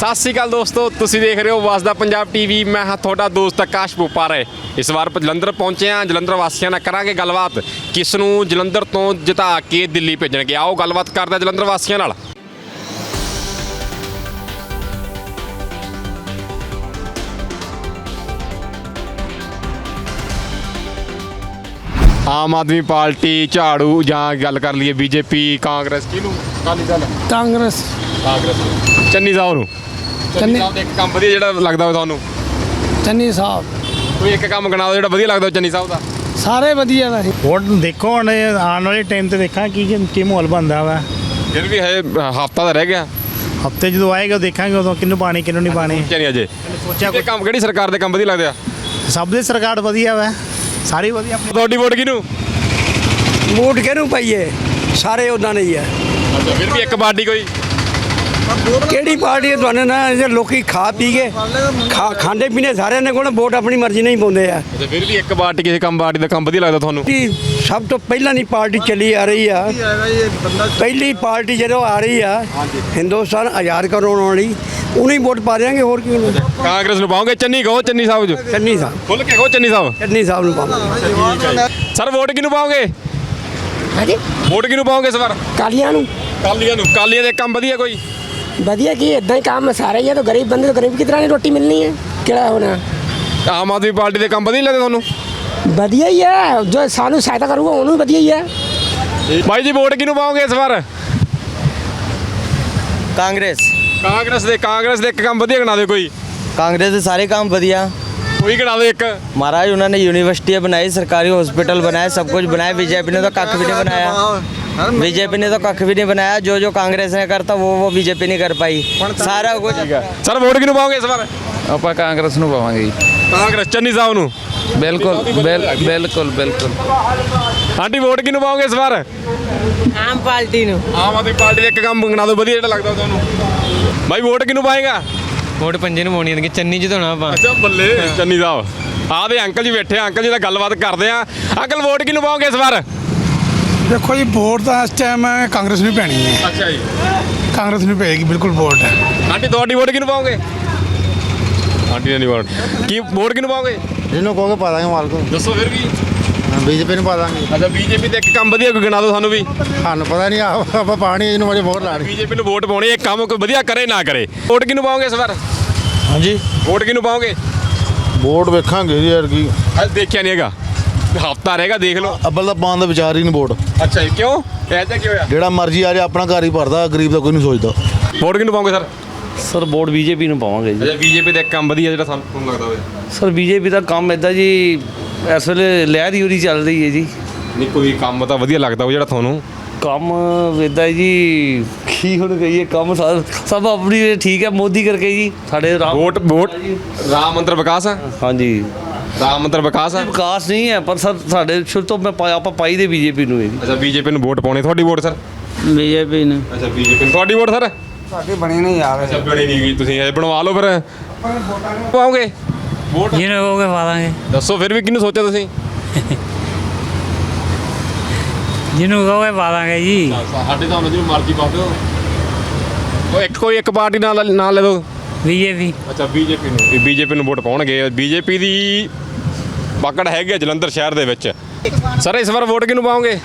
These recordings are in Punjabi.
ਸਤਿ ਸ਼੍ਰੀ ਅਕਾਲ ਦੋਸਤੋ ਤੁਸੀਂ ਦੇਖ ਰਹੇ ਹੋ ਵਸਦਾ ਪੰਜਾਬ ਟੀਵੀ। ਮੈਂ ਹਾਂ ਤੁਹਾਡਾ ਦੋਸਤ ਆਕਾਸ਼ ਬੁਪਾਰੇ। ਇਸ ਵਾਰ ਜਲੰਧਰ ਪਹੁੰਚੇ ਹਾਂ ਜਲੰਧਰ ਵਾਸੀਆਂ ਨਾਲ ਕਰਾਂਗੇ ਗੱਲਬਾਤ। ਕਿਸ ਨੂੰ ਜਲੰਧਰ ਤੋਂ ਜਿਤਾ ਕੇ ਦਿੱਲੀ ਭੇਜਣਗੇ? ਆਓ ਗੱਲਬਾਤ ਕਰਦੇ ਜਲੰਧਰ ਵਾਸੀਆਂ ਨਾਲ। ਆਮ ਆਦਮੀ ਪਾਰਟੀ ਝਾੜੂ ਜਾਂ ਗੱਲ ਕਰ ਲਈਏ ਬੀਜੇਪੀ ਕਾਂਗਰਸ ਕਿਹਨੂੰ? ਅਕਾਲੀ ਦਲ? ਕਾਂਗਰਸ। ਕਾਂਗਰਸ ਚੰਨੀ ਸਾਹਿਬ ਨੂੰ। ਚੰਨੀ ਸਾਹਿਬ ਦਾ ਇੱਕ ਕੰਮ ਵਧੀਆ ਜਿਹੜਾ ਲੱਗਦਾ ਹੋਵੇ ਤੁਹਾਨੂੰ? ਚੰਨੀ ਸਾਹਿਬ। ਕੋਈ ਇੱਕ ਕੰਮ ਗਣਾ ਦਿਓ ਜਿਹੜਾ ਵਧੀਆ ਲੱਗਦਾ ਹੋਵੇ ਚੰਨੀ ਸਾਹਿਬ ਦਾ? ਸਾਰੇ ਵਧੀਆ ਵੈਸੇ ਹੁਣ ਦੇਖੋ ਹੁਣ ਇਹ ਆਉਣ ਵਾਲੇ ਟਾਈਮ ਤੇ ਦੇਖਾਂ ਕੀ ਕੀ- ਕੀ ਮਾਹੌਲ ਬਣਦਾ ਵਾ। ਫਿਰ ਵੀ ਹੈ ਹਫਤਾ ਦਾ ਰਹਿ ਗਿਆ। ਹਫ਼ਤੇ ਜਦੋਂ ਆਏਗਾ ਦੇਖਾਂਗੇ ਉਦੋਂ ਕਿਹਨੂੰ ਪਾਣੀ ਕਿਹਨੂੰ ਨਹੀਂ ਪਾਣੀ। ਚੰਨੀ ਅਜੇ। ਸੋਚਿਆ ਇਹ ਕੰਮ ਕਿਹੜੀ ਸਰਕਾਰ ਦੇ ਕੰਮ ਵਧੀਆ ਲੱਗਦੇ ਆ? ਸਭ ਦੇ ਸਰਕਾਰ ਵਧੀਆ ਵਾ। ਸਾਰੀ ਵਧੀਆ। ਆਪਣੀ ਤੁਹਾਡੀ ਵੋਟ ਕਿਹਨੂੰ? ਵੋਟ ਕਿਹਨੂੰ ਪਾਈਏ? ਸਾਰੇ ਉਦਾਂ ਨਹੀਂ ਹੈ ਅੱਛਾ ਫਿਰ ਵੀ ਇੱਕ ਪਾਰਟੀ ਕੋਈ? ਕਿਹੜੀ ਪਾਰਟੀ ਹੈ ਤੁਹਾਨੂੰ ਨਾ ਇਹ ਲੋਕੀ ਖਾ ਪੀ ਕੇ ਖਾ ਖਾਂਦੇ ਪੀਂਦੇ ਸਾਰਿਆਂ ਨੇ ਕੋਲ ਵੋਟ ਆਪਣੀ ਮਰਜ਼ੀ ਨਹੀਂ ਪਾਉਂਦੇ ਆ। ਫਿਰ ਵੀ ਇੱਕ ਪਾਰਟੀ ਕਿਸੇ ਕੰਮ ਪਾਰਟੀ ਦਾ ਕੰਮ ਵਧੀਆ ਲੱਗਦਾ ਤੁਹਾਨੂੰ? ਕਿ ਸਭ ਤੋਂ ਪਹਿਲਾਂ ਦੀ ਪਾਰਟੀ ਚੱਲੀ ਆ ਰਹੀ ਆ। ਪਹਿਲੀ ਪਾਰਟੀ ਜਦੋਂ ਆ ਰਹੀ ਆ ਹਿੰਦੁਸਤਾਨ ਆਜ਼ਾਦ ਕਰਾਉਣ ਵਾਲੀ ਉਹਨੂੰ ਹੀ ਵੋਟ ਪਾ ਦਿਆਂਗੇ ਹੋਰ ਕਿਉਂ ਕਾਂਗਰਸ ਨੂੰ ਪਾਉਂਗੇ ਚੰਨੀ ਕਹੋ ਚੰਨੀ ਸਾਹਿਬ ਜੋ। ਚੰਨੀ ਸਾਹਿਬ। ਖੁੱਲ ਕੇ ਕਹੋ ਚੰਨੀ ਸਾਹਿਬ। ਚੰਨੀ ਸਾਹਿਬ ਨੂੰ ਪਾਵਾਂਗੇ। ਸਰ ਵੋਟ ਕਿਹਨੂੰ ਪਾਉਂਗੇ ਹਾਂਜੀ। ਵੋਟ ਕਿਹਨੂੰ ਪਾਉਂਗੇ ਇਸ ਵਾਰ? ਕਾਲੀਆਂ ਨੂੰ। ਕਾਲੀਆਂ ਨੂੰ। ਕਾਲੀਆਂ ਦੇ ਕੰਮ ਵਧੀਆ ਕੋਈ? ਵਧੀਆ ਕੀ ਇਦਾਂ ਹੀ ਕੰਮ ਸਾਰਾ ਹੀ ਹੈ ਤਾਂ ਗਰੀਬ ਬੰਦੇ ਤੋਂ ਗਰੀਬ ਕਿਤਨਾ ਨੇ ਰੋਟੀ ਮਿਲਣੀ ਹੈ? ਕਿਹੜਾ ਹੋਣਾ? ਆਮ ਆਦਮੀ ਪਾਰਟੀ ਦੇ ਕੰਮ ਵਧੀਆ ਲੱਗਦੇ ਤੁਹਾਨੂੰ? ਵਧੀਆ ਹੀ ਹੈ ਜੋ ਸਾਨੂੰ ਸਹਾਇਤਾ ਕਰੂਗਾ ਉਹਨੂੰ ਵੀ ਵਧੀਆ ਹੀ ਹੈ। ਬਾਈ ਜੀ ਵੋਟ ਕਿਹਨੂੰ ਪਾਓਗੇ ਇਸ ਵਾਰ? ਕਾਂਗਰਸ। ਕਾਂਗਰਸ ਦੇ ਕਾਂਗਰਸ ਦੇ ਇੱਕ ਕੰਮ ਵਧੀਆ ਗਣਾ ਦਿਓ ਕੋਈ। ਕਾਂਗਰਸ ਦੇ ਸਾਰੇ ਕੰਮ ਵਧੀਆ। ਕੋਈ ਗਣਾ ਦਿਓ ਇੱਕ। ਮਹਾਰਾਜ ਉਹਨਾਂ ਨੇ ਯੂਨੀਵਰਸਿਟੀਆਂ ਬਣਾਈ ਸਰਕਾਰੀ ਹਸਪੀਟਲ ਬਣਾਏ ਸਭ ਕੁਝ ਬਣਾਇਆ ਬੀਜੇਪੀ ਨੇ ਤਾਂ ਕੱਖ ਵੀ ਨਹੀਂ ਬਣਾਇਆ। बीजेपी ने तो कख भी नहीं बनाया जो जो कांग्रेस ने करता वो वो बीजेपी नहीं कर पाई सारा कुछ ਸਰ ਵੋਟ ਕਿਹਨੂੰ ਪਾਉਂਗੇ ਇਸ ਵਾਰ ਆਪਾਂ ਕਾਂਗਰਸ ਨੂੰ ਪਾਵਾਂਗੇ ਜੀ ਕਾਂਗਰਸ ਚੰਨੀ ਸਾਹਿਬ ਨੂੰ ਬਿਲਕੁਲ ਬਿਲ- ਬਿਲਕੁਲ ਬਿਲਕੁਲ ਆਂਟੀ ਵੋਟ ਕਿਹਨੂੰ ਪਾਉਂਗੇ ਇਸ ਵਾਰ ਆਮ ਪਾਰਟੀ ਨੂੰ ਆਮ ਆਦਮੀ ਪਾਰਟੀ ਦੇ ਇੱਕ ਕੰਮ ਗਣਾ ਦਿਓ ਵਧੀਆ ਜਿਹੜਾ ਲੱਗਦਾ ਤੁਹਾਨੂੰ ਭਾਈ ਵੋਟ ਕਿਹਨੂੰ ਪਾਏਗਾ ਵੋਟ ਪੰਜੇ ਨੂੰ ਪਾਉਣੀ ਹੈ ਚੰਨੀ ਜਿਤਾਉਣਾ ਆਪਾਂ ਅੱਛਾ ਬੱਲੇ ਚੰਨੀ ਸਾਹਿਬ ਆਹ ਦੇ ਅੰਕਲ ਜੀ ਬੈਠੇ ਆ ਅੰਕਲ ਜੀ ਨਾਲ ਗੱਲਬਾਤ ਕਰਦੇ ਆ ਅੰਕਲ ਵੋਟ ਕਿਹਨੂੰ ਪਾਓਗੇ ਇਸ ਵਾਰ ਦੇਖੋ ਜੀ ਵੋਟ ਤਾਂ ਇਸ ਟਾਈਮ ਕਾਂਗਰਸ ਨੂੰ ਪੈਣੀ ਹੈ। ਅੱਛਾ ਜੀ। ਕਾਂਗਰਸ ਨੂੰ ਪਏਗੀ ਬਿਲਕੁਲ ਵੋਟ। ਆਂਟੀ ਤੁਹਾਡੀ ਵੋਟ ਕਿਹਨੂੰ ਪਾਓਗੇ? ਆਂਟੀ ਨੇ ਨਹੀਂ ਵੋਟ। ਕੀ ਵੋਟ ਕਿਹਨੂੰ ਪਾਓਗੇ? ਜਿਹਨੂੰ ਕਹੋਗੇ ਪਾ ਦਾਂਗੇ ਮਾਲਕ ਦੱਸੋ ਫਿਰ ਵੀ। ਬੀਜੇਪੀ ਨੂੰ ਪਾ ਦਾਂਗੇ। ਅੱਛਾ ਬੀਜੇਪੀ ਦੇ ਇੱਕ ਕੰਮ ਵਧੀਆ ਕੋਈ ਗਿਣਾ ਦਿਓ ਸਾਨੂੰ ਵੀ। ਸਾਨੂੰ ਪਤਾ ਨਹੀਂ ਆਪ- ਪਾਣੀ ਇਹਨੂੰ ਮਜੇ ਬਹੁਤ ਲਾਣੀ ਬੀਜੇਪੀ ਨੂੰ ਵੋਟ ਪਾਉਣੀ ਇਹ ਕੰਮ ਕੋਈ ਵਧੀਆ ਕਰੇ ਨਾ ਕਰੇ। ਵੋਟ ਕਿਹਨੂੰ ਪਾਓਗੇ ਇਸ ਵਾਰ? ਹਾਂਜੀ। ਵੋਟ ਕਿਹਨੂੰ ਪਾਓਗੇ? ਵੋਟ ਵੇਖਾਂਗੇ ਜੀ ਯਾਰ ਕੀ। ਅੱਜ ਦੇਖਿਆ ਨਹੀਂ ਹੈਗਾ। ਹਫਤਾ ਰਹੇਗਾ ਦੇਖ ਲਓ। ਅੱਬਲ ਦਾ ਪਾਉਣ ਦਾ ਵਿਚਾਰ ਹੀ ਨਹੀਂ ਵੋਟ। ਅੱਛਾ ਜੀ ਕਿਉਂ? ਐਸਾ ਕੀ ਹੋਇਆ ਜਿਹੜਾ ਮਰਜ਼ੀ ਆ ਜਾ ਆਪਣਾ ਘਰ ਹੀ ਭਰਦਾ ਗਰੀਬ ਦਾ ਕੋਈ ਨਹੀਂ ਸੋਚਦਾ। ਵੋਟ ਕਿਹਨੂੰ ਪਾਓਗੇ ਸਰ? ਸਰ ਵੋਟ ਬੀਜੇਪੀ ਨੂੰ ਪਾਵਾਂਗੇ ਜੀ। ਅੱਛਾ ਬੀਜੇਪੀ ਦਾ ਇੱਕ ਕੰਮ ਵਧੀਆ ਜਿਹੜਾ ਸਾਨੂੰ ਲੱਗਦਾ ਹੋਵੇ। ਸਰ ਬੀਜੇਪੀ ਦਾ ਕੰਮ ਇਦਾਂ ਜੀ ਇਸ ਵੇਲੇ ਲਹਿਰ ਯੂਰੀ ਚੱਲ ਰਹੀ ਹੈ ਜੀ। ਨਹੀਂ ਕੋਈ ਕੰਮ ਤਾਂ ਵਧੀਆ ਲੱਗਦਾ ਉਹ ਜਿਹੜਾ ਤੁਹਾਨੂੰ। ਕੰਮ ਇਦਾਂ ਜੀ ਕੀ ਹੁਣ ਕਹੀਏ ਕੰਮ ਸਭ ਸਭ ਆਪਣੀ ਠੀਕ ਹੈ ਮੋਦੀ ਕਰਕੇ ਜੀ ਸਾਡੇ ਰਾਮ ਵੋਟ ਵੋਟ। ਰਾਮ ਮੰਦਰ ਵਿਕਾਸ ਹਾਂਜੀ। ਰਾਮ ਮੰਦਰ ਵਿਕਾਸ ਆ? ਵਿਕਾਸ ਨਹੀਂ ਹੈ ਪਰ ਸਰ ਸਾਡੇ ਸ਼ੁਰੂ ਤੋਂ ਮੈਂ ਪਾ- ਆਪਾਂ ਪਾਈ ਦੇ ਬੀਜੇਪੀ ਨੂੰ ਹੈ ਜੀ ਅੱਛਾ ਬੀਜੇਪੀ ਨੂੰ ਵੋਟ ਪਾਉਣੀ ਤੁਹਾਡੀ ਵੋਟ ਸਰ? ਬੀਜੇਪੀ ਨੂੰ। ਅੱਛਾ ਬੀਜੇਪੀ ਨੂੰ। ਤੁਹਾਡੀ ਵੋਟ ਸਰ? ਸਾਡੀ ਬਣੀ ਨਹੀਂ ਯਾਰ ਅੱਛਾ ਬਣੀ ਨਹੀਂ ਗਈ। ਤੁਸੀਂ ਇਹ ਬਣਵਾ ਲਓ ਫਿਰ। ਪਾਓਗੇ? ਵੋਟ? ਜਿਹਨੂੰ ਕਹੋਗੇ ਪਾ ਦਾਂਗੇ। ਦੱਸੋ ਫਿਰ ਵੀ ਕਿਹਨੂੰ ਸੋਚਿਆ ਤੁਸੀਂ? ਜਿਹਨੂੰ ਕਹੋਗੇ ਪਾ ਦਾਂਗੇ ਜੀ। ਸਾਡੇ ਤਾਂ ਜਿਹਨੂੰ ਮਰਜ਼ੀ ਪਾ ਦਿਓ। ਉਹ ਇੱਕ ਕੋਈ ਇੱਕ ਪਾਰਟੀ ਨਾਲ ਨਾਲ ਲੈ ਦਿਓ ਬੀਜੇਪੀ। ਅੱਛਾ ਬੀਜੇਪੀ ਨੂੰ। ਬੀਜੇਪੀ ਨੂੰ ਵੋਟ ਪਾਉਣਗੇ। ਬੀਜੇਪੀ ਦੀ ਪਕੜ ਹੈਗੀ ਜਲੰਧਰ ਸ਼ਹਿਰ ਦੇ ਵਿੱਚ। ਸਰ ਇਸ ਵਾਰ ਵੋਟ ਕਿਹਨੂੰ ਪਾਓਗੇ?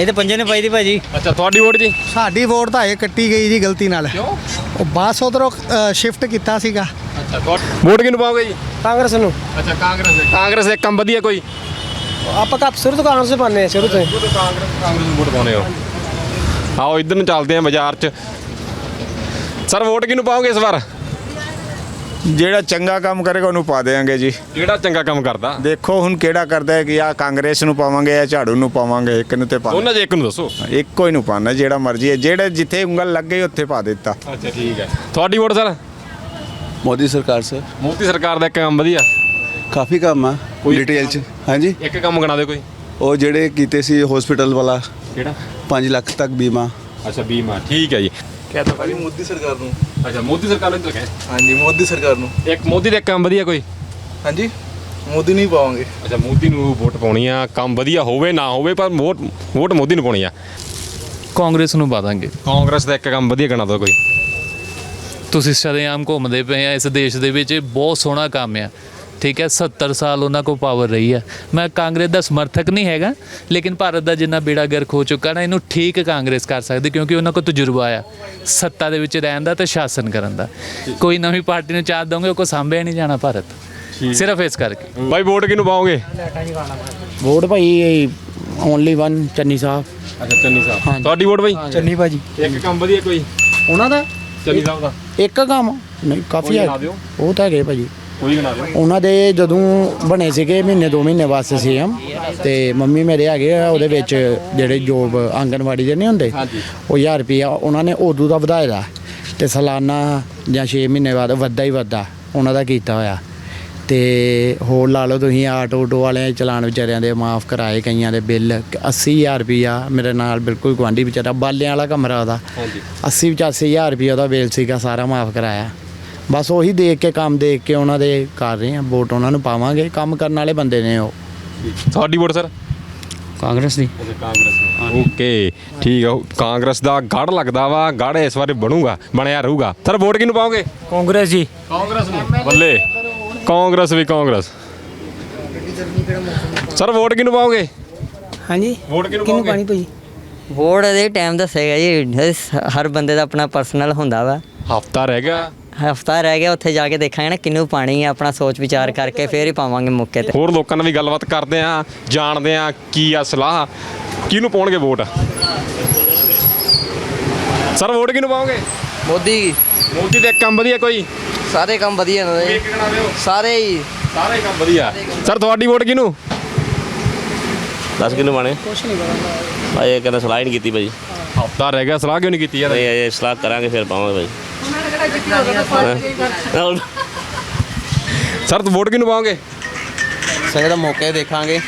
ਇਹ ਤੇ ਪੰਜੇ ਨੇ ਪਾਈ ਦੀ ਭਾਜੀ। ਅੱਛਾ ਤੁਹਾਡੀ ਵੋਟ ਜੀ? ਸਾਡੀ ਵੋਟ ਤਾਂ ਇਹ ਕੱਟੀ ਗਈ ਜੀ ਗਲਤੀ ਨਾਲ। ਕਿਉਂ? ਉਹ ਬਾਸ ਉਧਰੋਂ ਸ਼ਿਫਟ ਕੀਤਾ ਸੀਗਾ। ਅੱਛਾ ਵੋਟ ਕਿਹਨੂੰ ਪਾਓਗੇ ਜੀ? ਕਾਂਗਰਸ ਨੂੰ। ਅੱਛਾ ਕਾਂਗਰਸ ਦੇ। ਕਾਂਗਰਸ ਦੇ ਕੰਮ ਵਧੀਆ ਕੋਈ? ਆਪਾਂ ਕੱਪ ਸ਼ੁਰੂ ਤੋਂ ਕਾਂਗਰਸ ਪਾਣੇ ਆ ਸ਼ੁਰੂ ਤੋਂ ਕਾਂਗਰਸ ਕਾਂਗਰਸ ਨੂੰ ਵੋਟ ਪਾਉਣੇ ਆਓ ਇਧਰ ਨੂੰ ਚੱਲਦੇ ਆ ਬਾਜ਼ਾਰ 'ਚ। ਸਰ ਵੋਟ ਕਿਹਨੂੰ ਪਾਓਗੇ ਇਸ ਵਾਰ? ਜਿਹੜਾ ਚੰਗਾ ਕੰਮ ਕਰੇਗਾ ਉਹਨੂੰ ਪਾ ਦੇਵਾਂਗੇ ਜੀ। ਕਿਹੜਾ ਚੰਗਾ ਕੰਮ ਕਰਦਾ? ਦੇਖੋ ਹੁਣ ਕਿਹੜਾ ਕਰਦਾ ਹੈ ਕਿ ਆ ਕਾਂਗਰਸ ਨੂੰ ਪਾਵਾਂਗੇ ਜਾਂ ਝਾੜੂ ਨੂੰ ਪਾਵਾਂਗੇ ਇੱਕ ਨੂੰ ਤੇ ਪਾ ਦੋਨਾਂ 'ਚ ਇੱਕ ਨੂੰ ਦੱਸੋ। ਇੱਕੋ ਹੀ ਨੂੰ ਪਾਣਾ ਜਿਹੜਾ ਮਰਜ਼ੀ ਹੈ। ਜਿਹੜੇ ਜਿੱਥੇ ਉਂਗਲ ਲੱਗ ਗਈ ਉੱਥੇ ਪਾ ਦਿੱਤਾ। ਅੱਛਾ ਠੀਕ ਹੈ। ਤੁਹਾਡੀ ਵੋਟ ਸਰ? ਮੋਦੀ ਸਰਕਾਰ ਸਰ। ਮੋਦੀ ਸਰਕਾਰ ਦਾ ਇੱਕ ਕੰਮ ਵਧੀਆ। ਕਾਫੀ ਕੰਮ ਆ ਕੋਈ ਡਿਟੇਲ ਚ। ਹਾਂਜੀ? ਇੱਕ ਕੰਮ ਗਣਾ ਦੇ ਕੋਈ। ਉਹ ਜਿਹੜੇ ਕੀਤੇ ਸੀ ਹਸਪੀਟਲ ਵਾਲਾ। ਕਿਹੜਾ? 5 ਲੱਖ ਤੱਕ ਬੀਮਾ। ਅੱਛਾ ਬੀਮਾ। ਠੀਕ ਹੈ ਜੀ। ਭਾਈ ਮੋਦੀ ਸਰਕਾਰ ਨੂੰ। ਅੱਛਾ ਮੋਦੀ ਸਰਕਾਰ ਨੇ ਤਾਂ ਹਾਂਜੀ ਮੋਦੀ ਸਰਕਾਰ ਨੂੰ। ਇੱਕ ਮੋਦੀ ਦਾ ਕੰਮ ਵਧੀਆ ਕੋਈ? ਹਾਂਜੀ ਮੋਦੀ ਨਹੀਂ ਪਾਵਾਂਗੇ। ਅੱਛਾ ਮੋਦੀ ਨੂੰ ਵੋਟ ਪਾਉਣੀ ਆ ਕੰਮ ਵਧੀਆ ਹੋਵੇ ਨਾ ਹੋਵੇ ਪਰ ਵੋਟ ਵੋਟ ਮੋਦੀ ਨੂੰ ਪਾਉਣੀ ਆ। ਕਾਂਗਰਸ ਨੂੰ ਪਾ ਦਾਂਗੇ। ਕਾਂਗਰਸ ਦਾ ਇੱਕ ਕੰਮ ਵਧੀਆ ਗਣਾ ਦਿਓ ਕੋਈ। ਤੁਸੀਂ ਸ਼ਰੇਆਮ ਘੁੰਮਦੇ ਪਏ ਆ ਇਸ ਦੇਸ਼ ਦੇ ਵਿੱਚ ਇਹ ਬਹੁਤ ਸੋਹਣਾ ਕੰਮ ਆ। ਠੀਕ ਹੈ 70 ਸਾਲ ਉਹਨਾਂ ਕੋਲ ਪਾਵਰ ਰਹੀ ਹੈ। ਮੈਂ ਕਾਂਗਰਸ ਦਾ ਸਮਰਥਕ ਨਹੀਂ ਹੈਗਾ ਲੇਕਿਨ ਭਾਰਤ ਦਾ ਜਿੰਨਾ ਬੇੜਾ ਗਰਕ ਹੋ ਚੁੱਕਾ ਨਾ ਇਹਨੂੰ ਠੀਕ ਕਾਂਗਰਸ ਕਰ ਸਕਦੀ ਕਿਉਂਕਿ ਉਹਨਾਂ ਕੋਲ ਤਜਰਬਾ ਆ। ਸੱਤਾ ਦੇ ਵਿੱਚ ਰਹਿਣ ਦਾ ਤੇ ਸ਼ਾਸਨ ਕਰਨ ਦਾ। ਕੋਈ ਨਵੀਂ ਪਾਰਟੀ ਨੂੰ ਚਾਹ ਦੋਗੇ ਉਹ ਕੋ ਸਾਂਭਿਆ ਨਹੀਂ ਜਾਣਾ ਭਾਰਤ। ਸਿਰਫ ਇਸ ਕਰਕੇ। ਬਾਈ ਵੋਟ ਕਿਹਨੂੰ ਪਾਓਗੇ? ਵੋਟ ਭਾਈ ਓਨਲੀ ਵਨ ਚੰਨੀ ਸਾਹਿਬ। ਅੱਛਾ ਚੰਨੀ ਸਾਹਿਬ। ਤੁਹਾਡੀ ਵੋਟ ਬਾਈ? ਚੰਨੀ ਭਾਜੀ। ਇੱਕ ਕੰਮ ਵਧੀਆ ਕੋਈ? ਉਹਨਾਂ ਦਾ? ਚੰਨੀ ਸਾਹਿਬ ਦਾ। ਇੱਕ ਕੰਮ। ਨਹੀਂ ਕਾਫੀ ਹੈ। ਉਹ ਤਾਂ ਹੈਗੇ ਭਾਜੀ। ਉਹਨਾਂ ਦੇ ਜਦੋਂ ਬਣੇ ਸੀਗੇ ਮਹੀਨੇ ਦੋ ਮਹੀਨੇ ਵਾਸਤੇ ਸੀਐਮ ਤੇ ਮੰਮੀ ਮੇਰੇ ਹੈਗੇ ਆ ਉਹਦੇ ਵਿੱਚ ਜਿਹੜੇ ਜੋਬ ਆਂਗਨਵਾੜੀ ਦੇ ਨਹੀਂ ਹੁੰਦੇ ਉਹ 1000 ਰੁਪਿਆ ਉਹਨਾਂ ਨੇ ਉਦੋਂ ਦਾ ਵਧਾਇਆ। ਦਾ ਤੇ ਸਾਲਾਨਾ ਜਾਂ 6 ਮਹੀਨੇ ਬਾਅਦ ਵੱਧਦਾ ਹੀ ਵੱਧਦਾ ਉਹਨਾਂ ਦਾ ਕੀਤਾ ਹੋਇਆ। ਤੇ ਹੋਰ ਲਾ ਲਓ ਤੁਸੀਂ ਆਟੋ ਆਟੋ ਵਾਲਿਆਂ ਚਲਾਨ ਵਿਚਾਰਿਆਂ ਦੇ ਮਾਫ ਕਰਾਏ ਕਈਆਂ ਦੇ ਬਿੱਲ 80000 ਰੁਪਿਆ ਮੇਰੇ ਨਾਲ ਬਿਲਕੁਲ ਗੁਆਂਢੀ ਵਿਚਾਰਾ ਬਾਲਿਆਂ ਵਾਲਾ ਕਮਰਾ ਉਹਦਾ। 80 85000 ਰੁਪਿਆ ਉਹਦਾ ਬਿੱਲ ਸੀਗਾ ਸਾਰਾ ਮਾਫ ਕਰਾਇਆ। ਬਸ ਉਹੀ ਦੇਖ ਕੇ ਕੰਮ ਦੇਖ ਕੇ ਉਹਨਾਂ ਦੇ ਕਰ ਰਹੇ ਆ ਵੋਟ ਉਹਨਾਂ ਨੂੰ ਪਾਵਾਂਗੇ ਕੰਮ ਕਰਨ ਵਾਲੇ ਬੰਦੇ ਨੇ ਉਹ। ਤੁਹਾਡੀ ਵੋਟ ਸਰ? ਕਾਂਗਰਸ ਦੀ। ਕਾਂਗਰਸ ਓਕੇ ਠੀਕ ਆ। ਕਾਂਗਰਸ ਦਾ ਗੜ ਲੱਗਦਾ ਵਾ ਗੜ ਇਸ ਵਾਰੀ ਬਣੂਗਾ ਬਣਿਆ ਰਹੂਗਾ। ਸਰ ਵੋਟ ਕਿਹਨੂੰ ਪਾਓਗੇ? ਕਾਂਗਰਸ ਜੀ। ਕਾਂਗਰਸ ਨੂੰ। ਬੱਲੇ ਕਾਂਗਰਸ ਵੀ ਕਾਂਗਰਸ। ਸਰ ਵੋਟ ਕਿਹਨੂੰ ਪਾਓਗੇ? ਹਾਂਜੀ। ਵੋਟ ਕਿਹਨੂੰ ਪਾਓਗੇ? ਭਾਈ ਵੋਟ ਦੇ ਟਾਈਮ ਦੱਸੇਗਾ ਜੀ। ਹਰ ਬੰਦੇ ਦਾ ਆਪਣਾ ਪਰਸਨਲ ਹੁੰਦਾ ਵਾ। ਹਫਤਾ ਰਹਿ ਗਿਆ। ਹਫਤਾ ਰਹਿ ਗਿਆ ਉੱਥੇ ਜਾ ਕੇ ਦੇਖਾਂਗੇ ਨਾ ਕਿਹਨੂੰ ਪਾਣੀ ਹੈ ਆਪਣਾ ਸੋਚ ਵਿਚਾਰ ਕਰਕੇ ਫੇਰ ਹੀ ਪਾਵਾਂਗੇ ਮੌਕੇ ਤੇ। ਹੋਰ ਲੋਕਾਂ ਨਾਲ ਵੀ ਗੱਲਬਾਤ ਕਰਦੇ ਆ ਜਾਣਦੇ ਆ ਕੀ ਆ ਸਲਾਹ ਕਿਹਨੂੰ ਪਾਉਣਗੇ ਵੋਟ? ਸਰ ਵੋਟ ਕਿਹਨੂੰ ਪਾਓਗੇ? ਮੋਦੀ। ਮੋਦੀ ਦੇ ਕੰਮ ਵਧੀਆ ਕੋਈ? ਸਾਰੇ ਕੰਮ ਵਧੀਆ ਨੇ। ਦਿਓ। ਸਾਰੇ ਹੀ। ਸਾਰੇ ਕੰਮ ਵਧੀਆ। ਸਰ ਤੁਹਾਡੀ ਵੋਟ ਕਿਹਨੂੰ? ਦੱਸ ਕਿਨੂੰ ਪਾਣੇ ਕੁਛ ਨਹੀਂ ਪਤਾ। ਇਹ ਕਹਿੰਦਾ ਸਲਾਹ ਹੀ ਨਹੀਂ ਕੀਤੀ ਭਾਜੀ ਹਫਤਾ ਰਹਿ ਗਿਆ ਸਲਾਹ ਕਿਉਂ ਨਹੀਂ ਕੀਤੀ ਯਾਰ? ਨਹੀਂ ਇਹ ਸਲਾਹ ਕਰਾਂਗੇ ਫਿਰ ਪਾਵਾਂਗੇ ਭਾਜੀ ਸਰ ਤੂੰ ਵੋਟ ਕਿਹਨੂੰ ਪਾਓਗੇ? ਸਹੀ ਦਾ ਮੌਕੇ ਦੇਖਾਂਗੇ।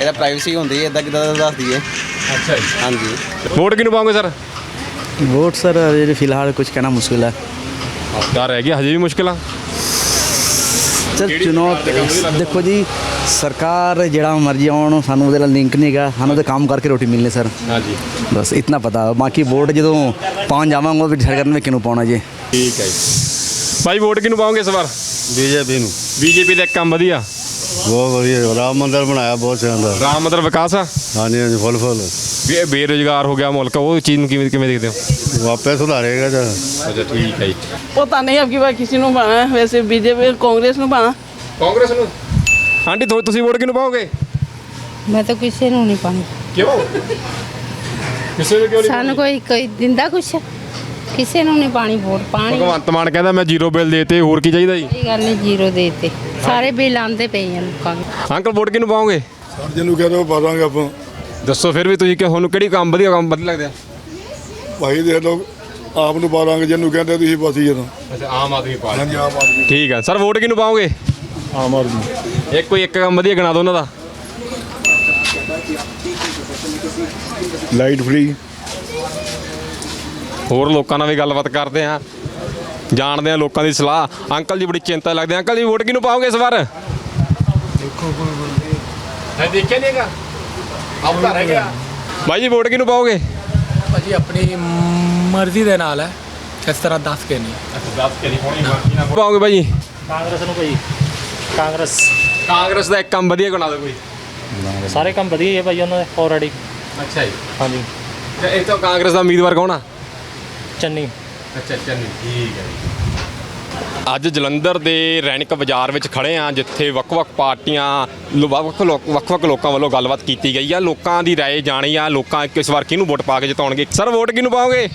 ਇਹਦਾ ਪ੍ਰਾਈਵੇਸੀ ਹੁੰਦੀ ਹੈ ਇਦਾਂ ਕਿਦਾਂ ਦੱਸ ਦਈਏ। ਅੱਛਾ ਜੀ। ਹਾਂਜੀ। ਵੋਟ ਕਿਹਨੂੰ ਪਾਓਗੇ ਸਰ? ਵੋਟ ਸਰ ਅਜੇ ਫਿਲਹਾਲ ਕੁਝ ਕਹਿਣਾ ਮੁਸ਼ਕਿਲ ਹੈ। ਹਫਤਾ ਰਹਿ ਗਿਆ ਹਜੇ ਵੀ ਮੁਸ਼ਕਿਲ ਆ। ਸਰ ਚੁਣੌਤੀ ਦੇਖੋ ਜੀ ਸਰਕਾਰ ਜਿਹੜਾ ਮਰਜ਼ੀ ਆਉਣ ਸਾਨੂੰ ਉਹਦੇ ਨਾਲ ਲਿੰਕ ਨਹੀਂ ਹੈਗਾ। ਸਾਨੂੰ ਤਾਂ ਕੰਮ ਕਰਕੇ ਰੋਟੀ ਮਿਲਣੀ ਸਰ। ਹਾਂਜੀ। ਬਸ ਇਤਨਾ ਪਤਾ। ਬਾਕੀ ਵੋਟ ਜਦੋਂ ਪਾਉਣ ਜਾਵਾਂਗੇ ਉਹ ਵੀ ਡਿਸਾਈਡ ਕਰਨਾ ਕਿਹਨੂੰ ਪਾਉਣਾ ਜੀ। ਠੀਕ ਹੈ ਜੀ। ਭਾਈ ਵੋਟ ਕਿਹਨੂੰ ਪਾਓਗੇ ਇਸ ਵਾਰ? ਬੀਜੇਪੀ ਨੂੰ। ਬੀਜੇਪੀ ਦਾ ਕੰਮ ਵਧੀਆ। ਬਹੁਤ ਵਧੀਆ। ਰਾਮ ਮੰਦਿਰ ਬਣਾਇਆ ਬਹੁਤ ਸ਼ਾਨਦਾਰ ਰਾਮ ਮੰਦਰ ਵਿਕਾਸ ਆ? ਹਾਂਜੀ ਹਾਂਜੀ ਫੁੱਲ ਫੁੱਲ। ਵੀ ਇਹ ਬੇਰੁਜ਼ਗਾਰ ਹੋ ਗਿਆ ਮੁਲਕ। ਉਹ ਚੀਜ਼ ਨੂੰ ਕਿਵੇਂ ਕਿਵੇਂ ਦੇਖਦੇ ਹੋ? ਵਾਪਸ ਸੁਧਾਰੇਗਾ ਜਾਂ। ਅੱਛਾ ਠੀਕ ਹੈ ਜੀ। ਪਤਾ ਨਹੀਂ ਅਬਕੀ ਵਾਰ ਕਿਸੇ ਨੂੰ ਪਾਣਾ ਵੈਸੇ ਬੀਜੇਪੀ ਕਾਂਗਰਸ ਨੂੰ ਪਾਣਾ ਕਾਂਗਰਸ ਨੂੰ? ਆਂਟੀ ਤੁ- ਤੁਸੀਂ ਵੋਟ ਕਿਹਨੂੰ ਪਾਓਗੇ? ਮੈਂ ਤਾਂ ਕਿਸੇ ਨੂੰ ਨਹੀਂ ਪਾਣੀ ਕਿਉਂ? ਕਿਸੇ ਨੂੰ ਕਿਉਂ ਸਾਨੂੰ ਕੋਈ ਕੋਈ ਦਿੰਦਾ ਕੁਛ? ਕਿਸੇ ਨੂੰ ਨਹੀਂ ਪਾਣੀ ਵੋਟ ਪਾਣੀ। ਭਗਵੰਤ ਮਾਨ ਕਹਿੰਦਾ ਮੈਂ ਜ਼ੀਰੋ ਬਿੱਲ ਦੇਤੇ ਹੋਰ ਕੀ ਚਾਹੀਦਾ ਜੀ? ਇਹ ਗੱਲ ਨਹੀਂ ਜ਼ੀਰੋ ਦੇਤੇ। ਸਾਰੇ ਬਿੱਲ ਆਂਦੇ ਪਏ ਆ ਲੋਕਾਂ ਨੂੰ ਅੰਕਲ ਵੋਟ ਕਿਹਨੂੰ ਪਾਓਗੇ? ਜਿਹਨੂੰ ਕਹਿੰਦੇ ਪਾ ਦਾਂਗੇ ਆਪਾਂ। ਦੱਸੋ ਫਿਰ ਵੀ ਤੁਸੀਂ ਕਿ ਤੁਹਾਨੂੰ ਕਿਹੜੀ ਕੰਮ ਵਧੀਆ ਕੰਮ ਵਧੀਆ ਲੱਗਦੇ ਆ? ਭਾਈ ਦੇਖ ਲਓ ਆਪ ਨੂੰ ਪਾ ਦਾਂਗੇ ਜਿਹਨੂੰ ਕਹਿੰਦੇ ਤੁਸੀਂ ਬਸੀ ਜਦੋਂ ਅੱਛਾ ਆਮ ਆਦਮੀ ਪਾਰਟੀ। ਹਾਂਜੀ ਆਮ ਆਦਮੀ। ਠੀਕ ਹੈ ਸਰ ਵੋਟ ਕਿਹਨੂੰ ਪਾਓਗੇ? ਆਮ ਆਦਮੀ। ਇੱਕ ਕੋਈ ਇੱਕ ਕੰਮ ਵਧੀਆ ਗਿਣਾ ਦਿਓ ਉਹਨਾਂ ਦਾ। Light free. ਹੋਰ ਲੋਕਾਂ ਨਾਲ ਵੀ ਗੱਲਬਾਤ ਕਰਦੇ ਆ ਜਾਣਦੇ ਆ ਲੋਕਾਂ ਦੀ ਸਲਾਹ। ਅੰਕਲ ਜੀ ਬੜੀ ਚਿੰਤਾ ਲੱਗਦੀ ਅੰਕਲ ਜੀ ਵੋਟ ਕਿਹਨੂੰ ਪਾਓਗੇ ਇਸ ਵਾਰ? ਦੇਖੋ ਕੋਈ ਦੇਖਿਆ ਨਹੀਂਗਾ ਆਪਦਾ ਰਹਿ ਗਿਆ। ਭਾਈ ਜੀ ਵੋਟ ਕਿਹਨੂੰ ਪਾਓਗੇ? ਭਾਜੀ ਆਪਣੀ ਮਰਜ਼ੀ ਦੇ ਨਾਲ ਹੈ। ਇਸ ਤਰ੍ਹਾਂ ਦੱਸ ਕੇ ਨਹੀਂ। ਦੱਸ ਕੇ ਨਹੀਂ ਹੋਣੀ ਪਾਓਗੇ ਭਾਈ ਜੀ? ਕਾਂਗਰਸ ਨੂੰ ਭਾਈ ਕਾਂਗਰਸ। ਕਾਂਗਰਸ ਦਾ ਇੱਕ ਕੰਮ ਵਧੀਆ ਗਿਣਾ ਦਿਓ ਕੋਈ ਸਾਰੇ ਕੰਮ ਵਧੀਆ ਹੀ ਹੈ ਭਾਈ ਉਹਨਾਂ ਦੇ ਆਲਰੇਡੀ ਅੱਛਾ ਜੀ ਹਾਂਜੀ ਤੇ ਇਹ ਤੋਂ ਕਾਂਗਰਸ ਦਾ ਉਮੀਦਵਾਰ ਕੌਣ ਆ ਚੰਨੀ ਅੱਛਾ ਚੰਨੀ ਠੀਕ ਹੈ ਅੱਜ ਜਲੰਧਰ ਦੇ ਰੈਣਿਕ ਬਾਜ਼ਾਰ ਵਿੱਚ ਖੜੇ ਆ ਜਿੱਥੇ ਵੱਖ-ਵੱਖ ਪਾਰਟੀਆਂ ਲੋ- ਵੱਖ-ਵੱਖ ਲੋਕ- ਵੱਖ-ਵੱਖ ਲੋਕਾਂ ਵੱਲੋਂ ਗੱਲਬਾਤ ਕੀਤੀ ਗਈ ਆ ਲੋਕਾਂ ਦੀ رائے ਜਾਣੀ ਆ ਲੋਕਾਂ ਕਿਸ ਵਾਰ ਕਿਹਨੂੰ ਵੋਟ ਪਾ ਕੇ ਜਿਤਾਉਣਗੇ ਸਰ ਵੋਟ ਕਿਹਨੂੰ ਪਾਓਗੇ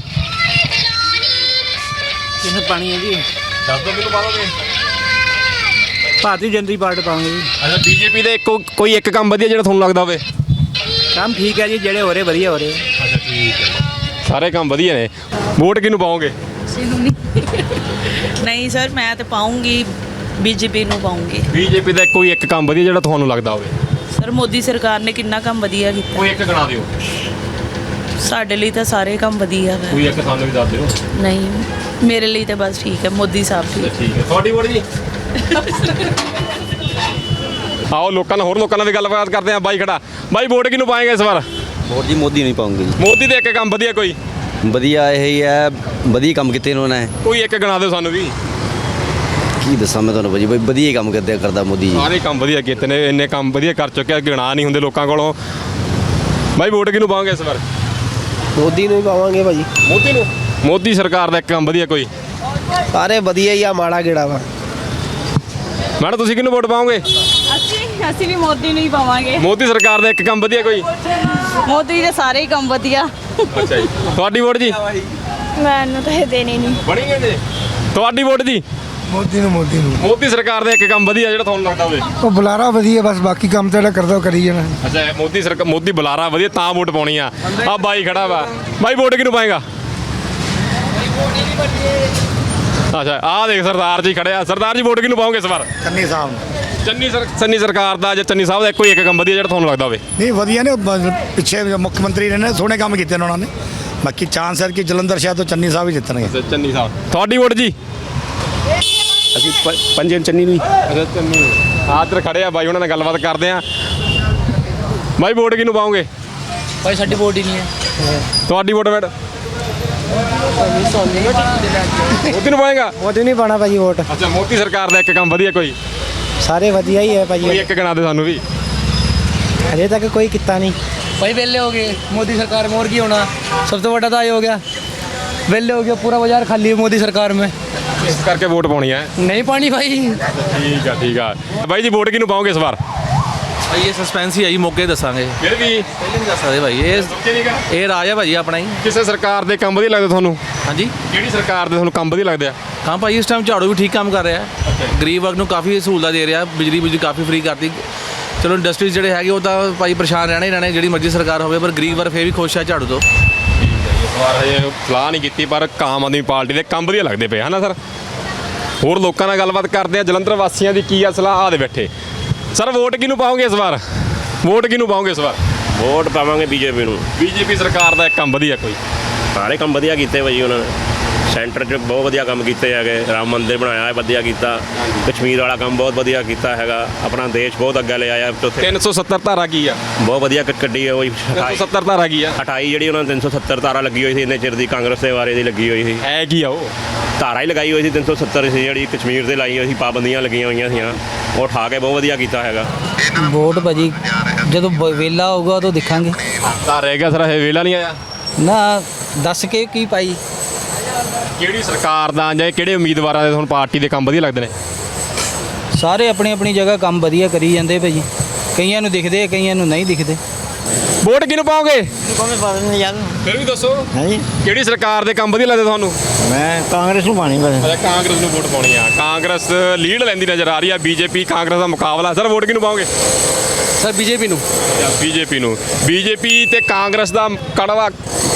ਕਿਹਨੂੰ ਪਾਣੀ ਹੈ ਜੀ ਦੱਸ ਦਿਓ ਕਿਹਨੂੰ ਪਾਓਗੇ ਭਾਰਤੀ ਜਨਤਾ ਪਾਰਟੀ ਪਾਉਂਗੇ ਜੀ। ਅੱਛਾ ਬੀਜੇਪੀ ਦੇ ਇੱਕੋ ਕੋਈ ਇੱਕ ਕੰਮ ਵਧੀਆ ਜਿਹੜਾ ਤੁਹਾਨੂੰ ਲੱਗਦਾ ਹੋਵੇ? ਕੰਮ ਠੀਕ ਹੈ ਜੀ ਜਿਹੜੇ ਹੋ ਰਹੇ ਵਧੀਆ ਹੋ ਰਹੇ। ਅੱਛਾ ਠੀਕ ਹੈ। ਸਾਰੇ ਕੰਮ ਵਧੀਆ ਨੇ। ਵੋਟ ਕਿਹਨੂੰ ਪਾਓਗੇ? ਨਹੀਂ ਸਰ ਮੈਂ ਤਾਂ ਪਾਉਂਗੀ ਬੀਜੇਪੀ ਨੂੰ ਪਾਉਂਗੀ। ਬੀਜੇਪੀ ਦਾ ਕੋਈ ਇੱਕ ਕੰਮ ਵਧੀਆ ਜਿਹੜਾ ਤੁਹਾਨੂੰ ਲੱਗਦਾ ਹੋਵੇ? ਸਰ ਮੋਦੀ ਸਰਕਾਰ ਨੇ ਕਿੰਨਾ ਕੰਮ ਵਧੀਆ ਕੀਤਾ। ਕੋਈ ਇੱਕ ਗਿਣਾ ਦਿਓ। ਸਾਡੇ ਲਈ ਤਾਂ ਸਾਰੇ ਕੰਮ ਵਧੀਆ ਹੈ ਕੋਈ ਇੱਕ ਸਾਨੂੰ ਵੀ ਦੱਸ ਦਿਓ। ਨਹੀਂ ਮੇਰੇ ਲਈ ਤਾਂ ਬਸ ਠੀਕ ਹੈ ਮੋਦੀ ਸਾਹਿਬ ਠੀਕ। ਠੀਕ ਹੈ। ਤੁਹਾਡੀ ਵੋਟ ਜੀ? ਆਓ ਲੋਕਾਂ ਨਾਲ ਹੋਰ ਲੋਕਾਂ ਨਾਲ ਵੀ ਗੱਲਬਾਤ ਕਰਦੇ ਆ ਬਾਈ ਖੜਾ। ਬਾਈ ਵੋਟ ਕਿਹਨੂੰ ਪਾਏਗਾ ਇਸ ਵਾਰ? ਵੋਟ ਜੀ ਮੋਦੀ ਨਹੀਂ ਪਾਉਂਗੇ ਜੀ। ਮੋਦੀ ਦੇ ਇੱਕ ਕੰਮ ਵਧੀਆ ਕੋਈ? ਵਧੀਆ ਇਹ ਹੀ ਹੈ ਵਧੀਆ ਕੰਮ ਕੀਤੇ ਇਹਨਾਂ ਨੇ। ਕੋਈ ਇੱਕ ਗਿਣਾ ਦਿਓ ਸਾਨੂੰ ਵੀ। ਕੀ ਦੱਸਾਂ ਮੈਂ ਤੁਹਾਨੂੰ ਭਾਜੀ ਬਈ ਵਧੀਆ ਹੀ ਕੰਮ ਕਰਦੇ ਕਰਦਾ ਮੋਦੀ ਜੀ। ਸਾਰੇ ਕੰਮ ਵਧੀਆ ਕੀਤੇ ਨੇ ਇੰਨੇ ਕੰਮ ਵਧੀਆ ਕਰ ਚੁੱਕਿਆ ਗਿਣਾ ਨਹੀਂ ਹੁੰਦੇ ਲੋਕਾਂ ਕੋਲੋਂ। ਬਾਈ ਵੋਟ ਕਿਹਨੂੰ ਪਾਓਗੇ ਇਸ ਵਾਰ? ਮੋਦੀ ਨੂੰ ਹੀ ਪਾਵਾਂਗੇ ਭਾਜੀ ਮੋਦੀ ਨੂੰ? ਮੋਦੀ ਸਰਕਾਰ ਦਾ ਇੱਕ ਕੰਮ ਵਧੀਆ ਕੋਈ? ਸਾਰੇ ਵਧੀਆ ਹੀ ਆ ਮਾੜਾ ਗੇੜਾ ਵਾ। ਮੈਡਮ ਤੁਸੀਂ ਕਿਹਨੂੰ ਵੋਟ ਪਾਓਗੇ? ਅਸੀਂ ਅਸੀਂ ਵੀ ਮੋਦੀ ਨੂੰ ਹੀ ਪਾਵਾਂਗੇ। ਮੋਦੀ ਸਰਕਾਰ ਦਾ ਇੱਕ ਕੰਮ ਵਧੀਆ ਕੋਈ? ਮੋਦੀ ਦੇ ਸਾਰੇ ਹੀ ਕੰਮ ਵਧੀਆ। ਅੱਛਾ ਜੀ। ਤੁਹਾਡੀ ਵੋਟ ਜੀ? ਮੈਨੂੰ ਤਾਂ ਇਹ ਦੇਣੀ ਨਹੀਂ। ਬਣੀ ਗਏ ਜੀ। ਤੁਹਾਡੀ ਵੋਟ ਜੀ? ਮੋਦੀ ਨੂੰ ਮੋਦੀ ਨੂੰ। ਮੋਦੀ ਸਰਕਾਰ ਦਾ ਇੱਕ ਕੰਮ ਵਧੀਆ ਜਿਹੜਾ ਤੁਹਾਨੂੰ ਲੱਗਦਾ ਹੋਵੇ। ਉਹ ਬੁਲਾਰਾ ਵਧੀਆ ਬਸ ਬਾਕੀ ਕੰਮ ਤਾਂ ਜਿਹੜਾ ਕਰਦਾ ਉਹ ਕਰੀ ਜਾਣਾ। ਅੱਛਾ ਇਹ ਮੋਦੀ ਸਰਕਾਰ ਮੋਦੀ ਬੁਲਾਰਾ ਵਧੀਆ ਤਾਂ ਵੋਟ ਪਾਉਣੀ ਆ। ਆ ਬਾਈ ਖੜਾ ਵਾ। ਬਾਈ ਵੋਟ ਕਿਹਨੂੰ ਪਾਏਗਾ? ਅੱਛਾ ਆ ਦੇਖ ਸਰਦਾਰ ਜੀ ਖੜਿਆ ਸਰਦਾਰ ਜੀ ਵੋਟ ਕਿਹਨੂੰ ਪਾਓਗੇ ਇਸ ਵਾਰ? ਚੰਨੀ ਸਾਹਿਬ ਚੰਨੀ ਸਰ ਚੰਨੀ ਸਰਕਾਰ ਦਾ ਜਾਂ ਚੰਨੀ ਸਾਹਿਬ ਦਾ ਕੋਈ ਇੱਕ ਕੰਮ ਵਧੀਆ ਜਿਹੜਾ ਤੁਹਾਨੂੰ ਲੱਗਦਾ ਹੋਵੇ? ਨਹੀਂ ਵਧੀਆ ਨੇ। ਬ- ਪਿੱਛੇ ਮੁੱਖ ਮੰਤਰੀ ਨੇ ਨਾ ਸੋਹਣੇ ਕੰਮ ਕੀਤੇ ਨੇ ਉਹਨਾਂ ਨੇ। ਬਾਕੀ ਚਾਂਸ ਹੈ ਕਿ ਜਲੰਧਰ ਸ਼ਹਿਰ ਤੋਂ ਚੰਨੀ ਸਾਹਿਬ ਹੀ ਜਿੱਤਣਗੇ। ਚੰਨੀ ਸਾਹਿਬ। ਤੁਹਾਡੀ ਵੋਟ ਜੀ? ਅਸੀਂ ਪੰਜੇ ਚੰਨੀ ਨੂੰ ਅੱਛਾ ਚੰਨੀ। ਆ ਇੱਧਰ ਖੜੇ ਆ ਬਾਈ ਉਹਨਾਂ ਨਾਲ ਗੱਲਬਾਤ ਕਰਦੇ ਆ। ਬਾਈ ਵੋਟ ਕਿਹਨੂੰ ਪਾਓਗੇ? ਭਾਈ ਸਾਡੀ ਵੋਟ ਹੀ ਨਹੀਂ ਹੈ। ਤੁਹਾਡੀ ਵੋਟ ਮੈਡ ਮੋਦੀ ਨੂੰ ਪਾਏਗਾ ਮੋਦੀ ਨਹੀਂ ਪਾਣਾ ਭਾਜੀ ਵੋਟ ਅੱਛਾ ਮੋਦੀ ਸਰਕਾਰ ਦਾ ਇੱਕ ਕੰਮ ਵਧੀਆ ਕੋਈ ਸਾਰੇ ਵਧੀਆ ਹੀ ਹੈ ਕੋਈ ਭਾਜੀ ਇੱਕ ਗਿਣਾ ਦੇ ਸਾਨੂੰ ਵੀ ਹਜੇ ਤੱਕ ਕੋਈ ਕੀਤਾ ਨਹੀਂ ਭਾਈ ਵਿਹਲੇ ਹੋ ਗਏ ਮੋਦੀ ਸਰਕਾਰ में और ਕੀ ਹੋਣਾ ਸਭ ਤੋਂ ਵੱਡਾ ਤਾਂ ਇਹ ਹੋ ਗਿਆ ਵਿਹਲੇ ਹੋ ਗਿਆ ਪੂਰਾ ਬਾਜ਼ਾਰ ਖਾਲੀ ਹੈ ਮੋਦੀ ਸਰਕਾਰ में ਇਸ ਕਰਕੇ ਵੋਟ ਪਾਉਣੀ ਹੈ ਨਹੀਂ ਪਾਣੀ ਭਾਈ ਠੀਕ ਆ ਠੀਕ ਆ ਬਾਈ ਜੀ ਵੋਟ ਕਿਹਨੂੰ ਪਾਓਗੇ ਇਸ ਵਾਰ ਭਾਈ ਇਹ ਸਸਪੈਂਸ ਹੀ ਆ ਜੀ ਮੌਕੇ ਦੱਸਾਂਗੇ। ਫਿਰ ਵੀ? ਪਹਿਲੇ ਨਹੀਂ ਦੱਸ ਸਕਦੇ ਭਾਈ ਇਹ ਇਹ ਰਾਜ ਹੈ ਭਾਜੀ ਆਪਣਾ ਹੀ। ਕਿਸੇ ਸਰਕਾਰ ਦੇ ਕੰਮ ਵਧੀਆ ਲੱਗਦੇ ਤੁਹਾਨੂੰ? ਹਾਂਜੀ। ਕਿਹੜੀ ਸਰਕਾਰ ਦੇ ਤੁਹਾਨੂੰ ਕੰਮ ਵਧੀਆ ਲੱਗਦੇ ਆ? ਹਾਂ ਭਾਈ ਇਸ ਟਾਈਮ ਝਾੜੂ ਵੀ ਠੀਕ ਕੰਮ ਕਰ ਰਿਹਾ। ਹੈ ਗਰੀਬ ਵਰਗ ਨੂੰ ਕਾਫੀ ਸਹੂਲਤਾਂ ਦੇ ਰਿਹਾ ਬਿਜਲੀ ਬਿਜਲੀ ਕਾਫੀ ਫ੍ਰੀ ਕਰਤੀ। ਚਲੋ ਇੰਡਸਟਰੀਜ਼ ਜਿਹੜੇ ਹੈਗੇ ਉਹ ਤਾਂ ਭਾਈ ਪਰੇਸ਼ਾਨ ਰਹਿਣਾ ਹੀ ਰਹਿਣਾ ਜਿਹੜੀ ਮਰਜ਼ੀ ਸਰਕਾਰ ਹੋਵੇ ਪਰ ਗਰੀਬ ਵਰਗ ਫੇਰ ਵੀ ਖੁਸ਼ ਹੈ ਝਾੜੂ ਤੋਂ। ਵਾਰ ਹਜੇ ਸਲਾਹ ਨਹੀਂ ਕੀਤੀ ਪਰ ਆਮ ਆਦਮੀ ਪਾਰਟੀ ਦੇ ਕੰਮ ਵਧੀਆ ਲੱਗਦੇ ਪਏ ਹਨਾ ਸਰ? ਹੋਰ ਲੋਕਾਂ ਨਾਲ ਗੱਲਬਾਤ ਕਰਦੇ ਆ ਜਲੰਧਰ ਵਾਸੀਆਂ ਦੀ ਕੀ ਆ ਸਲਾਹ? ਆ ਦੇ ਬੈਠੇ। ਸਰ ਵੋਟ ਕਿਹਨੂੰ ਪਾਓਗੇ ਇਸ ਵਾਰ? ਵੋਟ ਕਿਹਨੂੰ ਪਾਓਗੇ ਇਸ ਵਾਰ? ਵੋਟ ਪਾਵਾਂਗੇ ਬੀਜੇਪੀ ਨੂੰ। ਬੀਜੇਪੀ ਸਰਕਾਰ ਦਾ ਇੱਕ ਕੰਮ ਵਧੀਆ ਕੋਈ? ਸਾਰੇ ਕੰਮ ਵਧੀਆ ਕੀਤੇ ਭਾਜੀ ਉਹਨਾਂ ਨੇ। ਸੈਂਟਰ 'ਚ ਬਹੁਤ ਵਧੀਆ ਕੰਮ ਕੀਤੇ ਹੈਗੇ। ਰਾਮ ਮੰਦਿਰ ਬਣਾਇਆ ਹੈ ਵਧੀਆ ਕੀਤਾ। ਕਸ਼ਮੀਰ ਵਾਲਾ ਕੰਮ ਬਹੁਤ ਵਧੀਆ ਕੀਤਾ ਹੈਗਾ। ਆਪਣਾ ਦੇਸ਼ ਬਹੁਤ ਅੱਗੇ ਲੈ ਆਇਆ। ਚੌਥੇ 370 ਧਾਰਾ ਕੀ ਆ? ਬਹੁਤ ਵਧੀਆ ਕ- ਕੱਢੀ ਹੈ ਉਹੀ। 370 ਧਾਰਾ ਕੀ ਆ? 28 ਜਿਹੜੀ ਉਹਨਾਂ ਨੇ 370 ਧਾਰਾ ਲੱਗੀ ਹੋਈ ਸੀ ਇੰਨੇ ਚਿਰ ਦੀ ਕਾਂਗਰਸ ਦੇ ਬਾਰੇ ਦੀ ਲੱਗੀ ਹੋਈ ਸੀ। ਹੈ ਕੀ ਆ ਉਹ? ਧਾਰਾ ਹੀ ਲਗਾਈ ਹੋਈ ਸੀ 370 ਸੀ ਜਿਹੜੀ ਕਸ਼ਮੀਰ ਦੇ ਲਾਈ ਹੋਈ ਸੀ ਪਾਬੰਦੀਆਂ ਲੱਗੀਆਂ ਹੋਈਆਂ ਸੀਆਂ। ਉਹ ਉਠਾ ਕੇ ਬਹੁਤ ਵਧੀਆ ਕੀਤਾ ਹੈਗਾ। ਵੋਟ ਭਾਜੀ ਜਦੋਂ ਬ- ਵਿਹਲਾ ਹੋਊਗਾ ਉਦੋਂ ਦੇਖਾਂਗੇ। ਤਾਂ ਰਹਿ ਗਿਆ ਸਰ ਇਹ ਵੇਲਾ ਨਹੀਂ ਆਇਆ? ਨਾ ਦੱਸ ਕੇ ਕੀ ਪਾਈ ਕਿਹੜੀ ਸਰਕਾਰ ਦਾ ਜਾਂ ਕਿਹੜੇ ਉਮੀਦਵਾਰਾਂ ਦੇ ਤੁਹਾਨੂੰ ਪਾਰਟੀ ਦੇ ਕੰਮ ਵਧੀਆ ਲੱਗਦੇ ਨੇ? ਸਾਰੇ ਆਪਣੀ ਆਪਣੀ ਜਗ੍ਹਾ ਕੰਮ ਵਧੀਆ ਕਰੀ ਜਾਂਦੇ ਭਾਜੀ। ਕਈਆਂ ਨੂੰ ਦਿਖਦੇ ਕਈਆਂ ਨੂੰ ਨਹੀਂ ਦਿਖਦੇ। ਵੋਟ ਕਿਹਨੂੰ ਪਾਓਗੇ? ਕੋਵੇਂ ਪਾ ਦਿੰਦੇ ਯਾਰ ਫਿਰ ਵੀ ਦੱਸੋ। ਹਾਂਜੀ ਕਿਹੜੀ ਸਰਕਾਰ ਦੇ ਕੰਮ ਵਧੀਆ ਲੱਗਦੇ ਤੁਹਾਨੂੰ? ਮੈਂ ਕਾਂਗਰਸ ਨੂੰ ਪਾਣੀ ਬਸ। ਅੱਛਾ ਕਾਂਗਰਸ ਨੂੰ ਵੋਟ ਪਾਉਣੀ ਆ। ਕਾਂਗਰਸ ਲੀਡ ਲੈਂਦੀ ਨਜ਼ਰ ਆ ਰਹੀ ਆ ਬੀਜੇਪੀ ਕਾਂਗਰਸ ਦਾ ਮੁਕਾਬਲਾ। ਸਰ ਵੋਟ ਕਿਹਨੂੰ ਪਾਓਗੇ? ਸਰ ਬੀਜੇਪੀ ਨੂੰ। ਬੀਜੇਪੀ ਨੂੰ। ਬੀਜੇਪੀ ਤੇ ਕਾਂਗਰਸ ਦਾ ਕੜਵਾ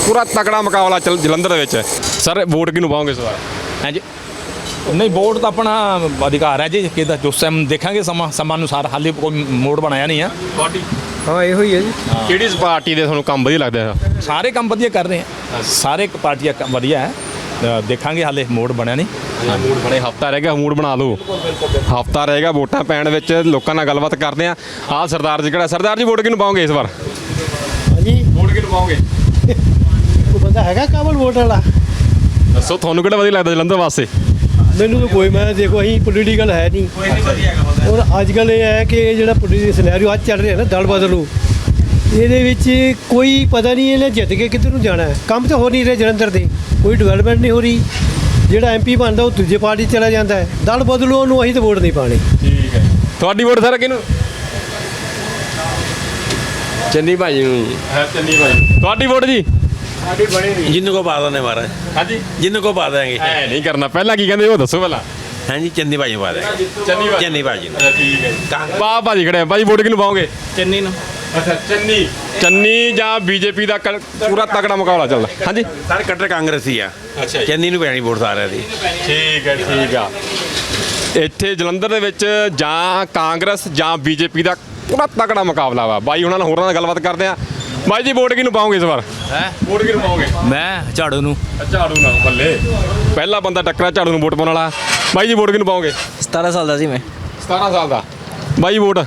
ਪੂਰਾ ਤਕੜਾ ਮੁਕਾਬਲਾ ਚੱਲ ਜਲੰਧਰ ਦੇ ਵਿੱਚ। ਸਰ ਵੋਟ ਕਿਹਨੂੰ ਪਾਓਗੇ ਇਸ ਵਾਰ? ਹਾਂਜੀ ਨਹੀਂ ਵੋਟ ਤਾਂ ਆਪਣਾ ਅਧਿਕਾਰ ਹੈ ਜੀ। ਕਿਦਾ ਜੋ ਟਾਈਮ ਦੇਖਾਂਗੇ ਸਮਾਂ ਸਮਾਂ ਅਨੁਸਾਰ। ਹਾਲੇ ਕੋਈ ਮੋੜ ਬਣਾਇਆ ਨਹੀਂ ਆ। ਪਾਰਟੀ? ਹਾਂ ਇਹੋ ਹੀ ਹੈ ਜੀ। ਕਿਹੜੀ ਪਾਰਟੀ ਦੇ ਤੁਹਾਨੂੰ ਕੰਮ ਵਧੀਆ ਲੱਗਦੇ ਆ ਸਾਰੇ ਕੰਮ ਵਧੀਆ ਕਰ ਰਹੇ ਆ। ਸਾਰੇ ਪਾਰਟੀਆਂ ਕੰਮ ਵਧੀਆ ਹੈ। ਅ, ਦੇਖਾਂਗੇ ਹਾਲੇ ਮੋੜ ਬਣਿਆ ਨਹੀਂ। ਮੂਡ ਬਣੇ ਹਫਤਾ ਰਹਿ ਗਿਆ ਮੂਡ ਬਣਾ ਲਓ। ਹਫਤਾ ਰਹੇਗਾ ਵੋਟਾਂ ਪੈਣ ਵਿੱਚ ਲੋਕਾਂ ਨਾਲ ਗੱਲਬਾਤ ਕਰਦੇ ਆ। ਆਹ ਸਰਦਾਰ ਜੀ ਕਿਹੜਾ? ਸਰਦਾਰ ਜੀ ਵੋਟ ਕਿਹਨੂੰ ਪਾਓਗੇ ਇਸ ਵਾਰ? ਹਾਂਜੀ। ਵੋਟ ਕਿਹਨੂੰ ਪਾਓਗੇ? ਕੋਈ ਬੰਦਾ ਹੈਗਾ ਕਾਬਲ ਵੋਟ ਵਾਲਾ? ਦੱਸੋ ਤੁਹਾਨੂੰ ਕਿਹੜਾ ਵਧੀਆ ਲੱਗਦਾ ਜਲੰਧਰ ਵਾਸਤੇ? ਮੈਨੂੰ ਤਾਂ ਕੋਈ ਮੈਂ ਦੇਖੋ ਅਸੀਂ ਪੋਲੀਟੀਕਲ ਹੈ ਨਹੀਂ। ਔਰ ਅੱਜ ਕੱਲ ਇਹ ਹੈ ਕਿ ਇਹ ਜਿਹੜਾ ਪੋਲੀਟੀਕਲ ਸਿਨੈਰੀਓ ਅੱਜ ਚੱਲ ਰਿਹਾ ਨਾ ਦਲ ਬਦਲ ਨੂੰ ਇਹਦੇ ਵਿੱਚ ਕੋਈ ਪਤਾ ਨਹੀਂ ਇਹਨੇ ਜਿੱਤ ਕੇ ਕਿੱਧਰ ਨੂੰ ਜਾਣਾ ਹੈ। ਕੰਮ ਤਾਂ ਹੋ ਨਹੀਂ ਰਿਹਾ ਜਲੰਧਰ ਦੇ ਕੋਈ ਡਿਵੈਲਪਮੈਂਟ ਨਹੀਂ ਹੋ ਰਹੀ। ਜਿਹੜਾ ਐਮਪੀ ਬਣਦਾ ਉਹ ਦੂਜੇ ਪਾਰਟੀ ਚਲਾ ਜਾਂਦਾ ਹੈ। ਦਲ ਬਦਲੋ ਉਹਨੂੰ ਅਸੀਂ ਤਾਂ ਵੋਟ ਨਹੀਂ ਪਾਣੀ ਠੀਕ ਹੈ। ਤੁਹਾਡੀ ਵੋਟ ਸਰ ਕਿਹਨੂੰ? ਚੰਨੀ ਭਾਜੀ ਨੂੰ। ਹੈ ਚੰਨੀ ਭਾਈ ਤੁਹਾਡੀ ਵੋਟ ਜੀ? ਸਾਡੀ ਬਣੀ ਨਹੀਂ। ਜਿੰਨੂੰ ਕੋ ਪਾ ਦਾਂਗੇ ਮਾਰਾ ਹਾਂਜੀ। ਜਿੰਨੂੰ ਕੋ ਪਾ ਦਾਂਗੇ ਐ ਨਹੀਂ ਕਰਨਾ। ਪਹਿਲਾਂ ਕੀ ਕਹਿੰਦੇ ਉਹ ਦੱਸੋ ਪਹਿਲਾਂ। ਹਾਂਜੀ ਚੰਨੀ ਭਾਜੀ ਪਾ ਦਾਂਗੇ ਚੰਨੀ ਭਾਈ ਚੰਨੀ ਭਾਜੀ ਨੂੰ। ਅੱਛਾ ਠੀਕ ਹੈ ਪਾ ਭਾਜੀ ਖੜੇ ਆ। ਭਾਜੀ ਵੋਟ ਕਿਹਨੂੰ ਪਾਓਗੇ? ਚੰਨੀ ਨੂੰ। ਅੱਛਾ ਚੰਨੀ। ਚੰਨੀ ਜਾਂ ਬੀਜੇਪੀ ਦਾ ਪੂਰਾ ਤਕੜਾ ਮੁਕਾਬਲਾ ਚੱਲਦਾ। ਹਾਂਜੀ। ਸਾਰੇ ਕੱਟਰ ਕਾਂਗਰਸੀ ਆ। ਅੱਛਾ ਚੰਨੀ ਨੂੰ ਪੈਣੀ ਵੋਟ ਸਾਰਿਆਂ ਦੀ। ਠੀਕ ਹੈ ਠੀਕ ਆ। ਇੱਥੇ ਜਲੰਧਰ ਦੇ ਵਿੱਚ ਜਾਂ ਕਾਂਗਰਸ ਜਾਂ ਬੀਜੇਪੀ ਦਾ ਪੂਰਾ ਤਕੜਾ ਮੁਕਾਬਲਾ ਵਾ। ਬਾਈ ਉਹਨਾਂ ਨਾਲ ਹੋਰਾਂ ਨਾਲ ਗੱਲਬਾਤ ਕਰਦੇ ਆ। ਬਾਈ ਜੀ ਵੋਟ ਕਿਹਨੂੰ ਪਾਓਗੇ ਇਸ ਵਾਰ? ਹੈ? ਵੋਟ ਕਿਹਨੂੰ ਪਾਓਗੇ? ਮੈਂ? ਝਾੜੂ ਨੂੰ। ਝਾੜੂ ਨਾਲ ਬੱਲੇ। ਪਹਿਲਾ ਬੰਦਾ ਟੱਕਰਾ ਝਾੜੂ ਨੂੰ ਵੋਟ ਪਾਉਣ ਵਾਲਾ। ਬਾਈ ਜੀ ਵੋਟ ਕਿਹਨੂੰ ਪਾਓਗੇ? 17 ਸਾਲ ਦਾ ਸੀ ਮੈਂ। 17 ਸਾਲ ਦਾ। ਬਾਈ ਵੋਟ?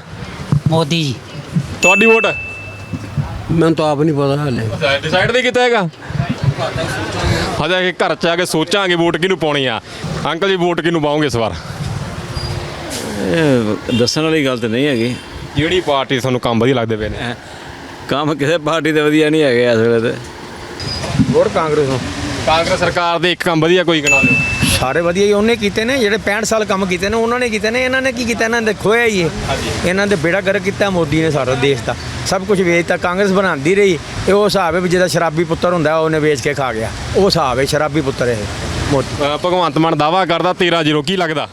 ਮੋਦੀ ਜੀ। ਤੁਹਾਡੀ ਵੋਟ? ਮੈਨੂੰ ਤਾਂ ਆਪ ਨਹੀਂ ਪਤਾ ਹਾਲੇ। ਡਿਸਾਈਡ ਨਹੀਂ ਕੀਤਾ ਹੈਗਾ? ਹਜੇ ਕਿ ਘਰ ਚ ਆ ਕੇ ਸੋਚਾਂਗੇ ਵੋਟ ਕਿਹਨੂੰ ਪਾਉਣੀ ਆ। ਅੰਕਲ ਜੀ ਵੋਟ ਕਿਹਨੂੰ ਪਾਉਂਗੇ ਇਸ ਵਾਰ? ਇਹ ਦੱਸਣ ਵਾਲੀ ਗੱਲ ਤੇ ਨਹੀਂ ਹੈਗੀ। ਜਿਹੜੀ ਪਾਰਟੀ ਤੁਹਾਨੂੰ ਕੰਮ ਵਧੀਆ ਲੱਗਦੇ ਪਏ ਨੇ। ਕੰਮ ਕਿਸੇ ਪਾਰਟੀ ਦੇ ਵਧੀਆ ਨਹੀਂ ਹੈਗੇ ਇਸ ਵੇਲੇ ਤੇ। ਵੋਟ ਕਾਂਗਰਸ ਨੂੰ ਕਾਂਗਰਸ ਸਰਕਾਰ ਦੇ ਇੱਕ ਕੰਮ ਵਧੀਆ ਕੋਈ ਗਿਣਾ ਦਿਓ ਸਾਰੇ ਵਧੀਆ ਹੀ ਉਹਨੇ ਕੀਤੇ ਨੇ ਜਿਹੜੇ 65 ਸਾਲ ਕੰਮ ਕੀਤੇ ਨੇ ਉਹਨਾਂ ਨੇ ਕੀਤੇ ਨੇ ਇਹਨਾਂ ਨੇ ਕੀ ਕੀਤਾ? ਇਹਨਾਂ ਨੇ ਖੋਇਆ ਹੀ ਇਹ। ਇਹਨਾਂ ਦੇ ਬੇੜਾ ਗਰਕ ਕੀਤਾ ਮੋਦੀ ਨੇ ਸਾਰਾ ਦੇਸ਼ ਦਾ। ਸਭ ਕੁਝ ਵੇਚਤਾ ਕਾਂਗਰਸ ਬਣਾਉਂਦੀ ਰਹੀ। ਇਹ ਉਹ ਹਿਸਾਬ ਹੈ ਵੀ ਜਿਹਦਾ ਸ਼ਰਾਬੀ ਪੁੱਤਰ ਹੁੰਦਾ ਉਹਨੇ ਵੇਚ ਕੇ ਖਾ ਗਿਆ। ਉਹ ਹਿਸਾਬ ਹੈ ਸ਼ਰਾਬੀ ਪੁੱਤਰ ਇਹ ਮੋਦੀ। ਅ, ਭਗਵੰਤ ਮਾਨ ਦਾਵਾ ਕਰਦਾ 13 ਜ਼ੀਰੋ ਕੀ ਲੱਗਦਾ?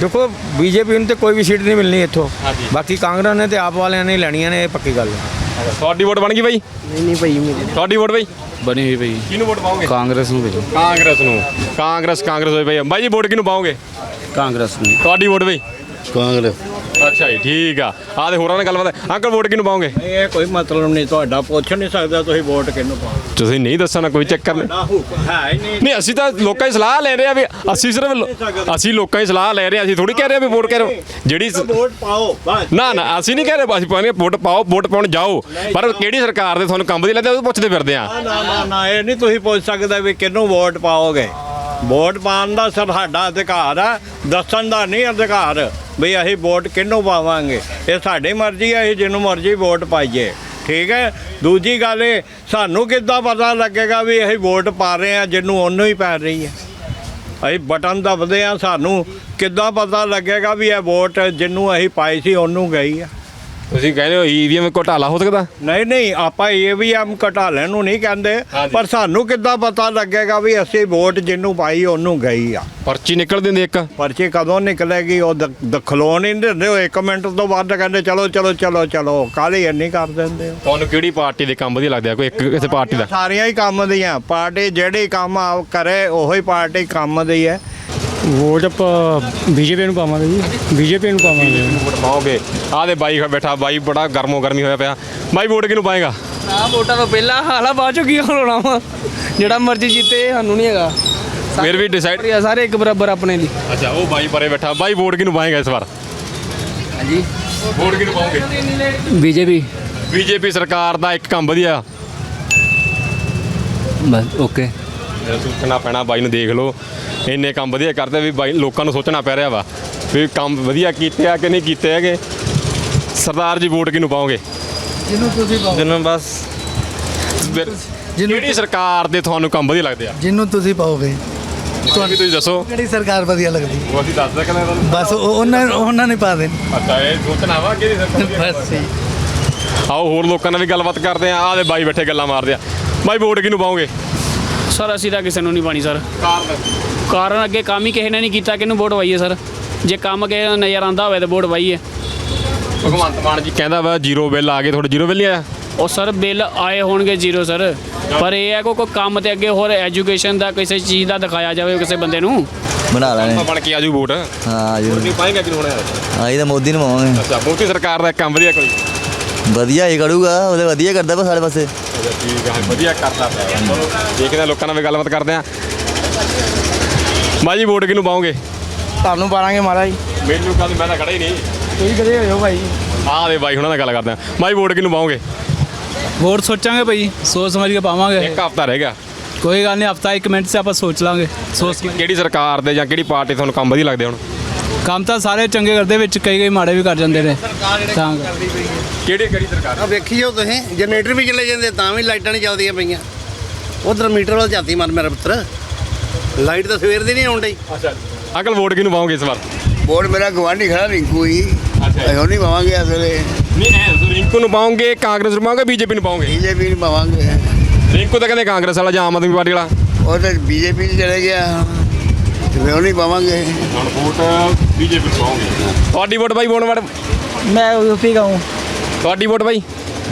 ਦੇਖੋ ਬੀਜੇਪੀ ਨੂੰ ਤੇ ਕੋਈ ਵੀ ਸੀਟ ਨਹੀਂ ਮਿਲਣੀ ਇੱਥੋਂ। ਬਾਕੀ ਕਾਂਗਰਸ ਨੇ ਤੇ ਆਪ ਵਾਲਿਆਂ ਨੇ ਲੈਣੀਆਂ ਨੇ ਇਹ ਪੱਕੀ ਗੱਲ ਹੈ। ਤੁਹਾਡੀ ਵੋਟ ਬਣ ਗਈ ਬਾਈ? ਨਹੀਂ ਨਹੀਂ ਭਾਈ ਮੇਰੀ ਤੁਹਾਡੀ ਵੋਟ ਬਾਈ? ਬਣੀ ਹੋਈ ਪਈ ਕਿਹਨੂੰ ਵੋਟ ਪਾਓਗੇ? ਕਾਂਗਰਸ ਨੂੰ ਭੇਜੋ ਕਾਂਗਰਸ ਨੂੰ। ਕਾਂਗਰਸ ਕਾਂਗਰਸ ਹੋਏ ਬਾਈ। ਬਾਈ ਜੀ ਵੋਟ ਕਿਹਨੂੰ ਪਾਓਗੇ? ਕਾਂਗਰਸ ਨੂੰ। ਤੁਹਾਡੀ ਵੋਟ ਬਾਈ। ਕਾਂਗਰਸ। ਅੱਛਾ ਜੀ ਠੀਕ ਆ। ਆਹ ਦੇ ਹੋਰਾਂ ਨਾਲ ਗੱਲਬਾਤ ਹੈ। ਅੰਕਲ ਵੋਟ ਕਿਹਨੂੰ ਪਾਓਗੇ? ਇਹ ਕੋਈ ਮਤਲਬ ਨਹੀਂ ਤੁਹਾਡਾ ਪੁੱਛ ਨਹੀਂ ਸਕਦਾ ਤੁਸੀਂ ਵੋਟ ਕਿਹਨੂੰ ਪਾਓ ਤੁਸੀਂ ਨਹੀਂ ਦੱਸਣਾ ਕੋਈ ਚੱਕਰ ਨਹੀਂ। ਨਾ ਹੁਕਮ ਹੈ ਹੀ ਨਹੀਂ। ਨਹੀਂ ਅਸੀਂ ਤਾਂ ਲੋਕਾਂ ਦੀ ਸਲਾਹ ਲੈ ਰਹੇ ਆ ਵੀ ਅਸੀਂ ਸਿਰਫ ਲੋ- ਅਸੀਂ ਲੋਕਾਂ ਦੀ ਸਲਾਹ ਲੈ ਰਹੇ ਆ ਅਸੀਂ ਥੋੜੀ ਕਹਿ ਰਹੇ ਆ ਵੀ ਵੋਟ ਕਰੋ। ਜਿਹੜੀ ਸ- ਵੋਟ ਪਾਓ ਬਸ। ਨਾ ਨਾ ਅਸੀਂ ਨਹੀਂ ਕਹਿ ਰਹੇ ਅਸੀਂ ਪਾਣੀ ਵੋਟ ਪਾਓ ਵੋਟ ਪਾਉਣ ਜਾਓ। ਪਰ ਕਿਹੜੀ ਸਰਕਾਰ ਦੇ ਤੁਹਾਨੂੰ ਕੰਮ ਵਧੀਆ ਲੱਗਦਾ ਉਹ ਪੁੱਛਦੇ ਫਿਰਦੇ ਆ। ਨਾ ਨਾ ਨਾ ਇਹ ਨਹੀਂ ਤੁਸੀਂ ਪੁੱਛ ਸਕਦੇ ਵੀ ਕਿਹਨੂੰ ਵੋਟ ਪਾਓਗੇ। ਵੋਟ ਪਾਉਣ ਦਾ ਸਾਡਾ ਅਧਿਕਾਰ ਆ, ਦੱਸਣ ਦਾ ਨਹੀਂ ਅਧਿਕਾਰ ਵੀ ਅਸੀਂ ਵੋਟ ਕਿਹਨੂੰ ਪਾਵਾਂਗੇ। ਇਹ ਸਾਡੀ ਮਰਜ਼ੀ ਹੈ ਅਸੀਂ ਜਿਹਨੂੰ ਮਰਜ਼ੀ ਵੋਟ ਪਾਈਏ। ਠੀਕ ਹੈ? ਦੂਜੀ ਗੱਲ ਇਹ, ਸਾਨੂੰ ਕਿੱਦਾਂ ਪਤਾ ਲੱਗੇਗਾ ਵੀ ਅਸੀਂ ਵੋਟ ਪਾ ਰਹੇ ਹਾਂ, ਜਿਹਨੂੰ ਉਹਨੂੰ ਹੀ ਪੈ ਰਹੀ ਹੈ? ਅਸੀਂ ਬਟਨ ਦਬਦੇ ਆ ਸਾਨੂੰ ਕਿੱਦਾਂ ਪਤਾ ਲੱਗੇਗਾ ਵੀ ਇਹ ਵੋਟ ਜਿਹਨੂੰ ਅਸੀਂ ਪਾਈ ਸੀ, ਉਹਨੂੰ ਗਈ ਆ? ਤੁਸੀਂ ਕਹਿੰਦੇ ਹੋ ਈਵੀਐਮ ਘੋਟਾਲਾ ਹੋ ਸਕਦਾ? ਨਹੀਂ ਨਹੀਂ ਆਪਾਂ ਆਮ ਘਟਾਲਣ ਨੂੰ ਨਹੀਂ ਕਹਿੰਦੇ ਪਰ ਸਾਨੂੰ ਕਿੱਦਾਂ ਪਤਾ ਲੱਗੇਗਾ ਵੀ ਅਸੀਂ ਵੋਟ ਜਿਹਨੂੰ ਪਾਈ ਉਹਨੂੰ ਗਈ ਆ। ਪਰਚੀ ਨਿਕਲ ਦਿੰਦੇ ਇੱਕ? ਪਰਚੀ ਕਦੋਂ ਨਿਕਲੇਗੀ ਉਹ ਦ- ਹੀ ਨਹੀਂ ਦਿੰਦੇ ਉਹ 1 ਮਿੰਟ ਤੋਂ ਬਾਅਦ ਕਹਿੰਦੇ ਚਲੋ ਚਲੋ ਚਲੋ ਚਲੋ ਕਾਹਲੀ ਇੰਨੀ ਕਰ ਦਿੰਦੇ ਹੋ। ਤੁਹਾਨੂੰ ਕਿਹੜੀ ਪਾਰਟੀ ਦੇ ਕੰਮ ਵਧੀਆ ਲੱਗਦੇ ਆ? ਕੋਈ ਇੱਕ ਕਿਸੇ ਪਾਰਟੀ ਦਾ? ਸਾਰੀਆਂ ਹੀ ਕੰਮ ਦੀਆਂ ਪਾਰਟੀ ਜਿਹੜੀ ਕੰਮ ਆ ਕਰੇ ਉਹੀ ਪਾਰਟੀ ਕੰਮ ਦੀ ਹੈ। ਵੋਟ ਆਪਾਂ ਬੀਜੇਪੀ ਨੂੰ ਪਾਵਾਂਗੇ ਜੀ। ਬੀਜੇਪੀ ਨੂੰ ਪਾਵਾਂਗੇ। ਵੋਟ ਪਾਓਗੇ। ਆਹ ਦੇ ਬਾਈ ਬੈਠਾ ਬਾਈ ਬੜਾ ਗਰਮੋ ਗਰਮੀ ਹੋਇਆ ਪਿਆ। ਬਾਈ ਵੋਟ ਕਿਹਨੂੰ ਪਾਏਗਾ? ਆ ਵੋਟਾਂ ਤੋਂ ਪਹਿਲਾਂ ਹਾਲਾ ਬਾਅਦ ਚੋਂ ਕੀ ਹੋਣਾ ਵਾ? ਜਿਹੜਾ ਮਰਜ਼ੀ ਜਿੱਤੇ ਸਾਨੂੰ ਨਹੀਂ ਹੈਗਾ। ਫਿਰ ਵੀ ਡਿਸਾਈਡ ਸਾਰੇ ਇੱਕ ਬਰਾਬਰ ਆਪਣੇ ਲਈ। ਅੱਛਾ ਉਹ ਬਾਈ ਪਰੇ ਬੈਠਾ। ਬਾਈ ਵੋਟ ਕਿਹਨੂੰ ਪਾਏਗਾ ਇਸ ਵਾਰ? ਹਾਂਜੀ। ਵੋਟ ਕਿਹਨੂੰ ਪਾਓਗੇ? ਬੀਜੇਪੀ। ਬੀਜੇਪੀ ਸਰਕਾਰ ਦਾ ਇੱਕ ਕੰਮ ਵਧੀਆ। ਬਸ ਓਕੇ। ਸੋਚਣਾ ਪੈਣਾ ਬਾਈ ਨੂੰ ਦੇਖ ਲਓ। ਇੰਨੇ ਕੰਮ ਵਧੀਆ ਕਰਦੇ ਵੀ ਬਾਈ ਲੋਕਾਂ ਨੂੰ ਸੋਚਣਾ ਪੈ ਰਿਹਾ ਵਾ ਵੀ ਕੰਮ ਵਧੀਆ ਕੀਤੇ ਆ ਕਿ ਨਹੀਂ ਕੀਤੇ ਹੈਗੇ। ਸਰਦਾਰ ਜੀ ਵੋਟ ਕਿਹਨੂੰ ਪਾਓਗੇ? ਜਿਹਨੂੰ ਤੁਸੀਂ ਪਾਓ। ਜਿਹਨੂੰ ਬਸ ਜਿਹੜੀ ਸਰਕਾਰ ਦੇ ਤੁਹਾਨੂੰ ਕੰਮ ਵਧੀਆ ਲੱਗਦੇ ਆ? ਜਿਹਨੂੰ ਤੁਸੀਂ ਪਾਓਗੇ। ਤੁਹਾਨੂੰ ਤੁਸੀਂ ਦੱਸੋ। ਕਿਹੜੀ ਸਰਕਾਰ ਵਧੀਆ ਲੱਗਦੀ? ਉਹ ਅਸੀਂ ਦੱਸ ਸਕਦੇ ਹਾਂ ਬਸ ਉਹ- ਉਹਨਾਂ ਉਹਨਾਂ ਨੇ ਪਾ ਦੇਣ। ਅੱਛਾ ਇਹ ਸੋਚਣਾ ਵਾ ਕਿਹੜੀ ਸਰਕਾਰ ਬਸ ਆਓ ਹੋਰ ਲੋਕਾਂ ਨਾਲ ਵੀ ਗੱਲਬਾਤ ਕਰਦੇ ਆ। ਆਹ ਦੇ ਬਾਈ ਬੈਠੇ ਗੱਲਾਂ ਮਾਰਦੇ ਆ। ਬਾਈ ਵੋਟ ਕਿਹਨੂੰ ਪਾਓਗੇ? ਸਰ ਅਸੀਂ ਤਾਂ ਕਿਸੇ ਨੂੰ ਨਹੀਂ ਪਾਣੀ ਸਰ। ਕਾਰਨ? ਕਾਰਨ ਅੱਗੇ ਕੰਮ ਹੀ ਕਿਸੇ ਨੇ ਨਹੀਂ ਕੀਤਾ ਕਿਹਨੂੰ ਵੋਟ ਪਾਈਏ ਸਰ? ਜੇ ਕੰਮ ਕਿਸੇ ਨੂੰ ਨਜ਼ਰ ਆਂਦਾ ਹੋਵੇ ਤਾਂ ਵੋਟ ਪਾਈਏ। ਭਗਵੰਤ ਮਾਨ ਜੀ ਕਹਿੰਦਾ ਵਾ ਜ਼ੀਰੋ ਬਿੱਲ ਆ ਗਏ ਤੁਹਾਡੇ ਜ਼ੀਰੋ ਬਿੱਲ ਨਹੀਂ ਆਇਆ? ਉਹ ਸਰ ਬਿੱਲ ਆਏ ਹੋਣਗੇ ਜ਼ੀਰੋ ਸਰ। ਪਰ ਇਹ ਹੈ ਕਿ ਕੋਈ ਕੰਮ ਤੇ ਅੱਗੇ ਹੋਰ ਐਜੂਕੇਸ਼ਨ ਦਾ ਕਿਸੇ ਚੀਜ਼ ਦਾ ਦਿਖਾਇਆ ਜਾਵੇ ਕਿਸੇ ਬੰਦੇ ਨੂੰ। ਬਣਾ ਤਾਂ ਬਣ ਕੇ ਆਜੂ ਵੋਟ। ਹਾਂ ਵੋਟ ਨਹੀਂ ਪਾਏਗਾ ਕਿਹਨੂੰ ਹੋਣਾ ਆਈ ਤਾਂ ਮੋਦੀ ਨੂੰ ਪਾਵਾਂਗੇ। ਅੱਛਾ ਮੋਦੀ ਸਰਕਾਰ ਦਾ ਕੰਮ ਵਧੀਆ ਕੋਈ? ਵਧੀਆ ਹੀ ਕਰੂਗਾ ਉਹਦੇ ਵਧੀਆ ਕਰਦਾ ਵਾ ਸਾਡੇ ਪਾਸੇ। ਅੱਛਾ ਠੀਕ ਹੈ ਵਧੀਆ ਕਰਦਾ ਪਿਆ ਚਲੋ ਦੇਖਦੇ ਹਾਂ ਲੋਕਾਂ ਨਾਲ ਵੀ ਗੱਲਬਾਤ ਕਰਦੇ ਆ ਬਾਜੀ ਵੋਟ ਕਿਹਨੂੰ ਪਾਓਗੇ? ਤੁਹਾਨੂੰ ਪਾਵਾਂਗੇ ਮਹਾਰਾਜ। ਮੈਨੂੰ ਕੱਲ ਮੈਂ ਤਾਂ ਖੜਾ ਹੀ ਨਹੀਂ। ਤੁਸੀਂ ਕਦੇ ਹੋਇਓ ਭਾਈ। ਆਹ ਦੇ ਬਾਈ ਹੁਣਾਂ ਨਾਲ ਗੱਲ ਕਰਦੇ ਆ ਬਾਈ ਵੋਟ ਕਿਹਨੂੰ ਪਾਓਗੇ? ਵੋਟ ਸੋਚਾਂਗੇ ਭਾਈ। ਸੋਚ ਸਮਝ ਕੇ ਪਾਵਾਂਗੇ। ਇੱਕ ਹਫਤਾ ਰਹਿ ਗਿਆ। ਕੋਈ ਗੱਲ ਨਹੀਂ ਹਫਤਾ 1 ਮਿੰਟ ਸੇ ਆਪਾਂ ਸੋਚ ਲਾਂਗੇ। ਸੋਚ ਕਿਹੜੀ ਸਰਕਾਰ ਦੇ ਜਾਂ ਕਿਹੜੀ ਪਾਰਟੀ ਤੁਹਾਨੂੰ ਕੰਮ ਵਧੀਆ ਲੱਗਦੇ ਹੁਣ? ਕੰਮ ਤਾਂ ਸਾਰੇ ਚੰਗੇ ਕਰਦੇ ਵਿੱਚ ਕਈ ਕਈ ਮਾੜੇ ਵੀ ਕਰ ਜਾਂਦੇ ਨੇ। ਤਾਂ ਕਿਹੜੀ ਕਿਹੜੀ ਸਰਕਾਰ? ਆ ਵੇਖੀ ਜਾਓ ਤੁਸੀਂ ਜਨਰੇਟਰ ਵੀ ਚਲੇ ਜਾਂਦੇ ਤਾਂ ਵੀ ਲਾਈਟਾਂ ਨਹੀਂ ਚੱਲਦੀਆਂ ਪਈਆਂ। ਉਧਰ ਮੀਟਰ ਵੱਲ ਜਾਂਦੀ ਮਰ ਮੇਰਾ ਪੁੱਤਰ। ਲਾਈਟ ਤਾਂ ਸਵੇਰ ਦੀ ਨਹੀਂ ਆਉਣ ਡਈ। ਅੱਛਾ ਅੰਕਲ ਵੋਟ ਕਿਹਨੂੰ ਪਾਓਗੇ ਇਸ ਵਾਰ? ਵੋਟ ਮੇਰਾ ਗਵਾਂਢੀ ਖੜਾ ਰਿੰਕੂ ਹੀ ਅੱਛਾ ਅਸੀਂ ਨਹੀਂ ਪਾਵਾਂਗੇ ਅਸਲੇ ਨਹੀਂ ਐ ਰਿੰਕੂ ਨੂੰ ਪਾਓਗੇ ਕਾਂਗਰਸ ਨੂੰ ਪਾਓਗੇ ਬੀਜੇਪੀ ਨੂੰ ਪਾਓਗੇ? ਬੀਜੇਪੀ ਨਹੀਂ ਪਾਵਾਂਗੇ। ਰਿੰਕੂ ਤਾਂ ਕਹਿੰਦੇ ਕਾਂਗਰਸ ਵਾਲਾ ਜਾਂ ਆਮ ਆਦਮੀ ਪਾਰਟੀ ਵਾਲਾ। ਉਹ ਤਾਂ ਬੀਜੇਪੀ 'ਚ ਚਲੇ ਗਿਆ। ਉਹ ਨਹੀਂ ਪਾਵਾਂਗੇ। ਹੁਣ ਵੋਟ ਬੀਜੇਪੀ ਨੂੰ ਪਾਓਗੇ? ਤੁਹਾਡੀ ਵੋਟ ਬਾਈ ਵੋਟ ਵੜ ਮੈਂ ਯੂਪੀ ਦਾ ਹੂੰ ਤੁਹਾਡੀ ਵੋਟ ਬਾਈ?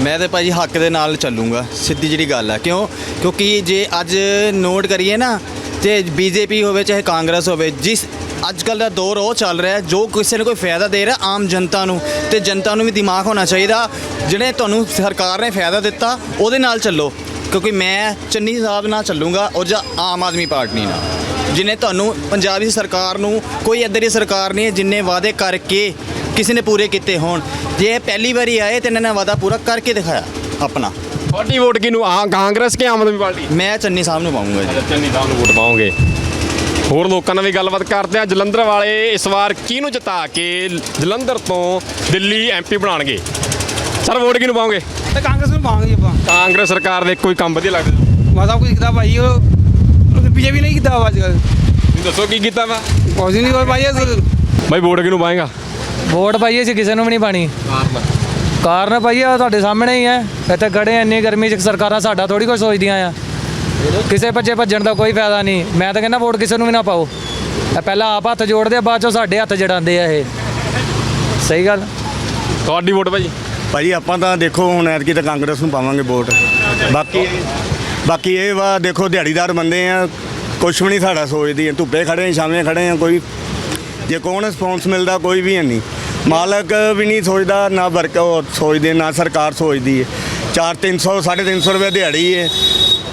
ਮੈਂ ਤੇ ਭਾਜੀ ਹੱਕ ਦੇ ਨਾਲ ਚੱਲੂਗਾ ਸਿੱਧੀ ਜਿਹੜੀ ਗੱਲ ਹੈ ਕਿਉਂ? ਕਿਉਂਕਿ ਜੇ ਅੱਜ ਨੋਟ ਕਰੀਏ ਨਾ ਤੇ ਬੀਜੇਪੀ ਹੋਵੇ ਚਾਹੇ ਕਾਂਗਰਸ ਹੋਵੇ ਜਿਸ ਅੱਜ ਕੱਲ ਦਾ ਦੌਰ ਉਹ ਚੱਲ ਰਿਹਾ ਹੈ, ਜੋ ਕਿਸੇ ਨੂੰ ਕੋਈ ਫਾਇਦਾ ਦੇ ਰਿਹਾ ਆਮ ਜਨਤਾ ਨੂੰ ਤੇ ਜਨਤਾ ਨੂੰ ਵੀ ਦਿਮਾਗ ਹੋਣਾ ਚਾਹੀਦਾ ਜਿਹੜੇ ਤੁਹਾਨੂੰ ਸਰਕਾਰ ਨੇ ਫਾਇਦਾ ਦਿੱਤਾ ਉਹਦੇ ਨਾਲ ਚੱਲੋ। ਕਿਉਂਕਿ ਮੈਂ ਚੰਨੀ ਸਾਹਿਬ ਨਾਲ ਚੱਲੂਗਾ ਔਰ ਜਾਂ ਆਮ ਆਦਮੀ ਪਾਰਟੀ ਨਾਲ। ਜਿਨੇ ਤੁਹਾਨੂੰ ਪੰਜਾਬੀ ਸਰਕਾਰ ਨੂੰ ਕੋਈ ਇੱਧਰ ਦੀ ਸਰਕਾਰ ਨਹੀਂ ਹੈ ਜਿੰਨੇ ਵਾਅਦੇ ਕਰਕੇ ਕਿਸੇ ਨੇ ਪੂਰੇ ਕੀਤੇ ਹੋਣ। ਜੇ ਇਹ ਪਹਿਲੀ ਵਾਰੀ ਆਏ ਤੇ ਇਹਨਾਂ ਨੇ ਵਾਅਦਾ ਪੂਰਾ ਕਰਕੇ ਦਿਖਾਇਆ ਆਪਣਾ। ਤੁਹਾਡੀ ਵੋਟ ਕਿਹਨੂੰ ਆ ਕਾਂਗਰਸ ਕਿ ਆਮ ਆਦਮੀ ਪਾਰਟੀ? ਮੈਂ ਚੰਨੀ ਸਾਹਿਬ ਨੂੰ ਪਾਉਂਗਾ ਜੀ। ਚੰਨੀ ਸਾਹਿਬ ਨੂੰ ਵੋਟ ਪਾਓਗੇ। ਹੋਰ ਲੋਕਾਂ ਨਾਲ ਵੀ ਗੱਲਬਾਤ ਕਰਦੇ ਆ ਜਲੰਧਰ ਵਾਲੇ ਇਸ ਵਾਰ ਕਿਹਨੂੰ ਜਿਤਾ ਕੇ ਜਲੰਧਰ ਤੋਂ ਦਿੱਲੀ ਐਮਪੀ ਬਣਾਉਣਗੇ ਸਰ ਵੋਟ ਕਿਹਨੂੰ ਪਾਓਗੇ? ਤੇ ਕਾਂਗਰਸ ਨੂੰ ਪਾਵਾਂਗੇ ਆਪਾਂ। ਕਾਂਗਰਸ ਸਰਕਾਰ ਦੇ ਕੋਈ ਕੰਮ ਵਧੀਆ ਲੱਗਦਾ? ਮੈਂ ਸਭ ਕੁਝ ਕੀਤਾ ਭਾਈ ਉਹ ਬੀਜੇਪੀ ਨਹੀਂ ਕੀਤਾ ਅੱਜ ਕੱਲ ਤੁਸੀਂ ਦੱਸੋ ਕੀ ਕੀਤਾ ਵਾ ਕੁਝ ਨਹੀਂ ਕੋਈ ਭਾਈ ਬਾਈ ਵੋਟ ਕਿਹਨੂੰ ਪਾਏਗਾ? ਵੋਟ ਪਾਈਏ ਅਸੀਂ ਕਿਸੇ ਨੂੰ ਵੀ ਨਹੀਂ ਪਾਣੀ। ਕਾਰਨ? ਭਾਈ ਆ ਤੁਹਾਡੇ ਸਾਹਮਣੇ ਹੀ ਹੈ। ਇੱਥੇ ਖੜੇ ਆ ਇੰਨੀ ਗਰਮੀ 'ਚ ਸਰਕਾਰਾਂ ਸਾਡਾ ਥੋੜੀ ਕੁਝ ਸੋਚਦੀਆਂ ਆ। ਕਿਸੇ ਭੱਜੇ ਭੱਜਣ ਦਾ ਕੋਈ ਫਾਇਦਾ ਨਹੀਂ। ਮੈਂ ਤਾਂ ਕਹਿੰਦਾ ਵੋਟ ਕਿਸੇ ਨੂੰ ਵੀ ਨਾ ਪਾਓ। ਇਹ ਪਹਿਲਾਂ ਆਪ ਹੱਥ ਜੋੜਦੇ ਆ ਬਾਅਦ ਚੋਂ ਸਾਡੇ ਹੱਥ ਜੜਾਉਂਦੇ ਆ ਇਹ। ਸਹੀ ਗੱਲ। ਤੁਹਾਡੀ ਵੋਟ ਭਾਜੀ ਭਾਜੀ ਆਪਾਂ ਤਾਂ ਦੇਖੋ ਹੁਣ ਐਤਕੀ ਤਾਂ ਕਾਂਗਰਸ ਨੂੰ ਪਾਵਾਂਗੇ ਵੋਟ। ਬਾਕੀ ਬਾਕੀ ਇਹ ਵਾ ਦੇਖੋ ਦਿਹਾੜੀਦਾਰ ਬੰਦੇ ਆ ਕੁਛ ਵੀ ਨਹੀਂ ਸਾਡਾ ਸੋਚਦੀ ਧੁੱਪੇ ਖੜੇ ਆ ਸ਼ਾਮੇ ਖੜੇ ਆ ਕੋਈ ਜੇ ਕੋਣ ਰਿਸਪੌਂਸ ਮਿਲਦਾ ਕੋਈ ਵੀ ਹੈ ਨਹੀਂ। ਮਾਲਕ ਵੀ ਨਹੀਂ ਸੋਚਦਾ ਨਾ ਵਰਕ ਸੋਚਦੇ ਨਾ ਸਰਕਾਰ ਸੋਚਦੀ ਹੈ 4 300 350 ਰੁਪਏ ਦਿਹਾੜੀ ਹੈ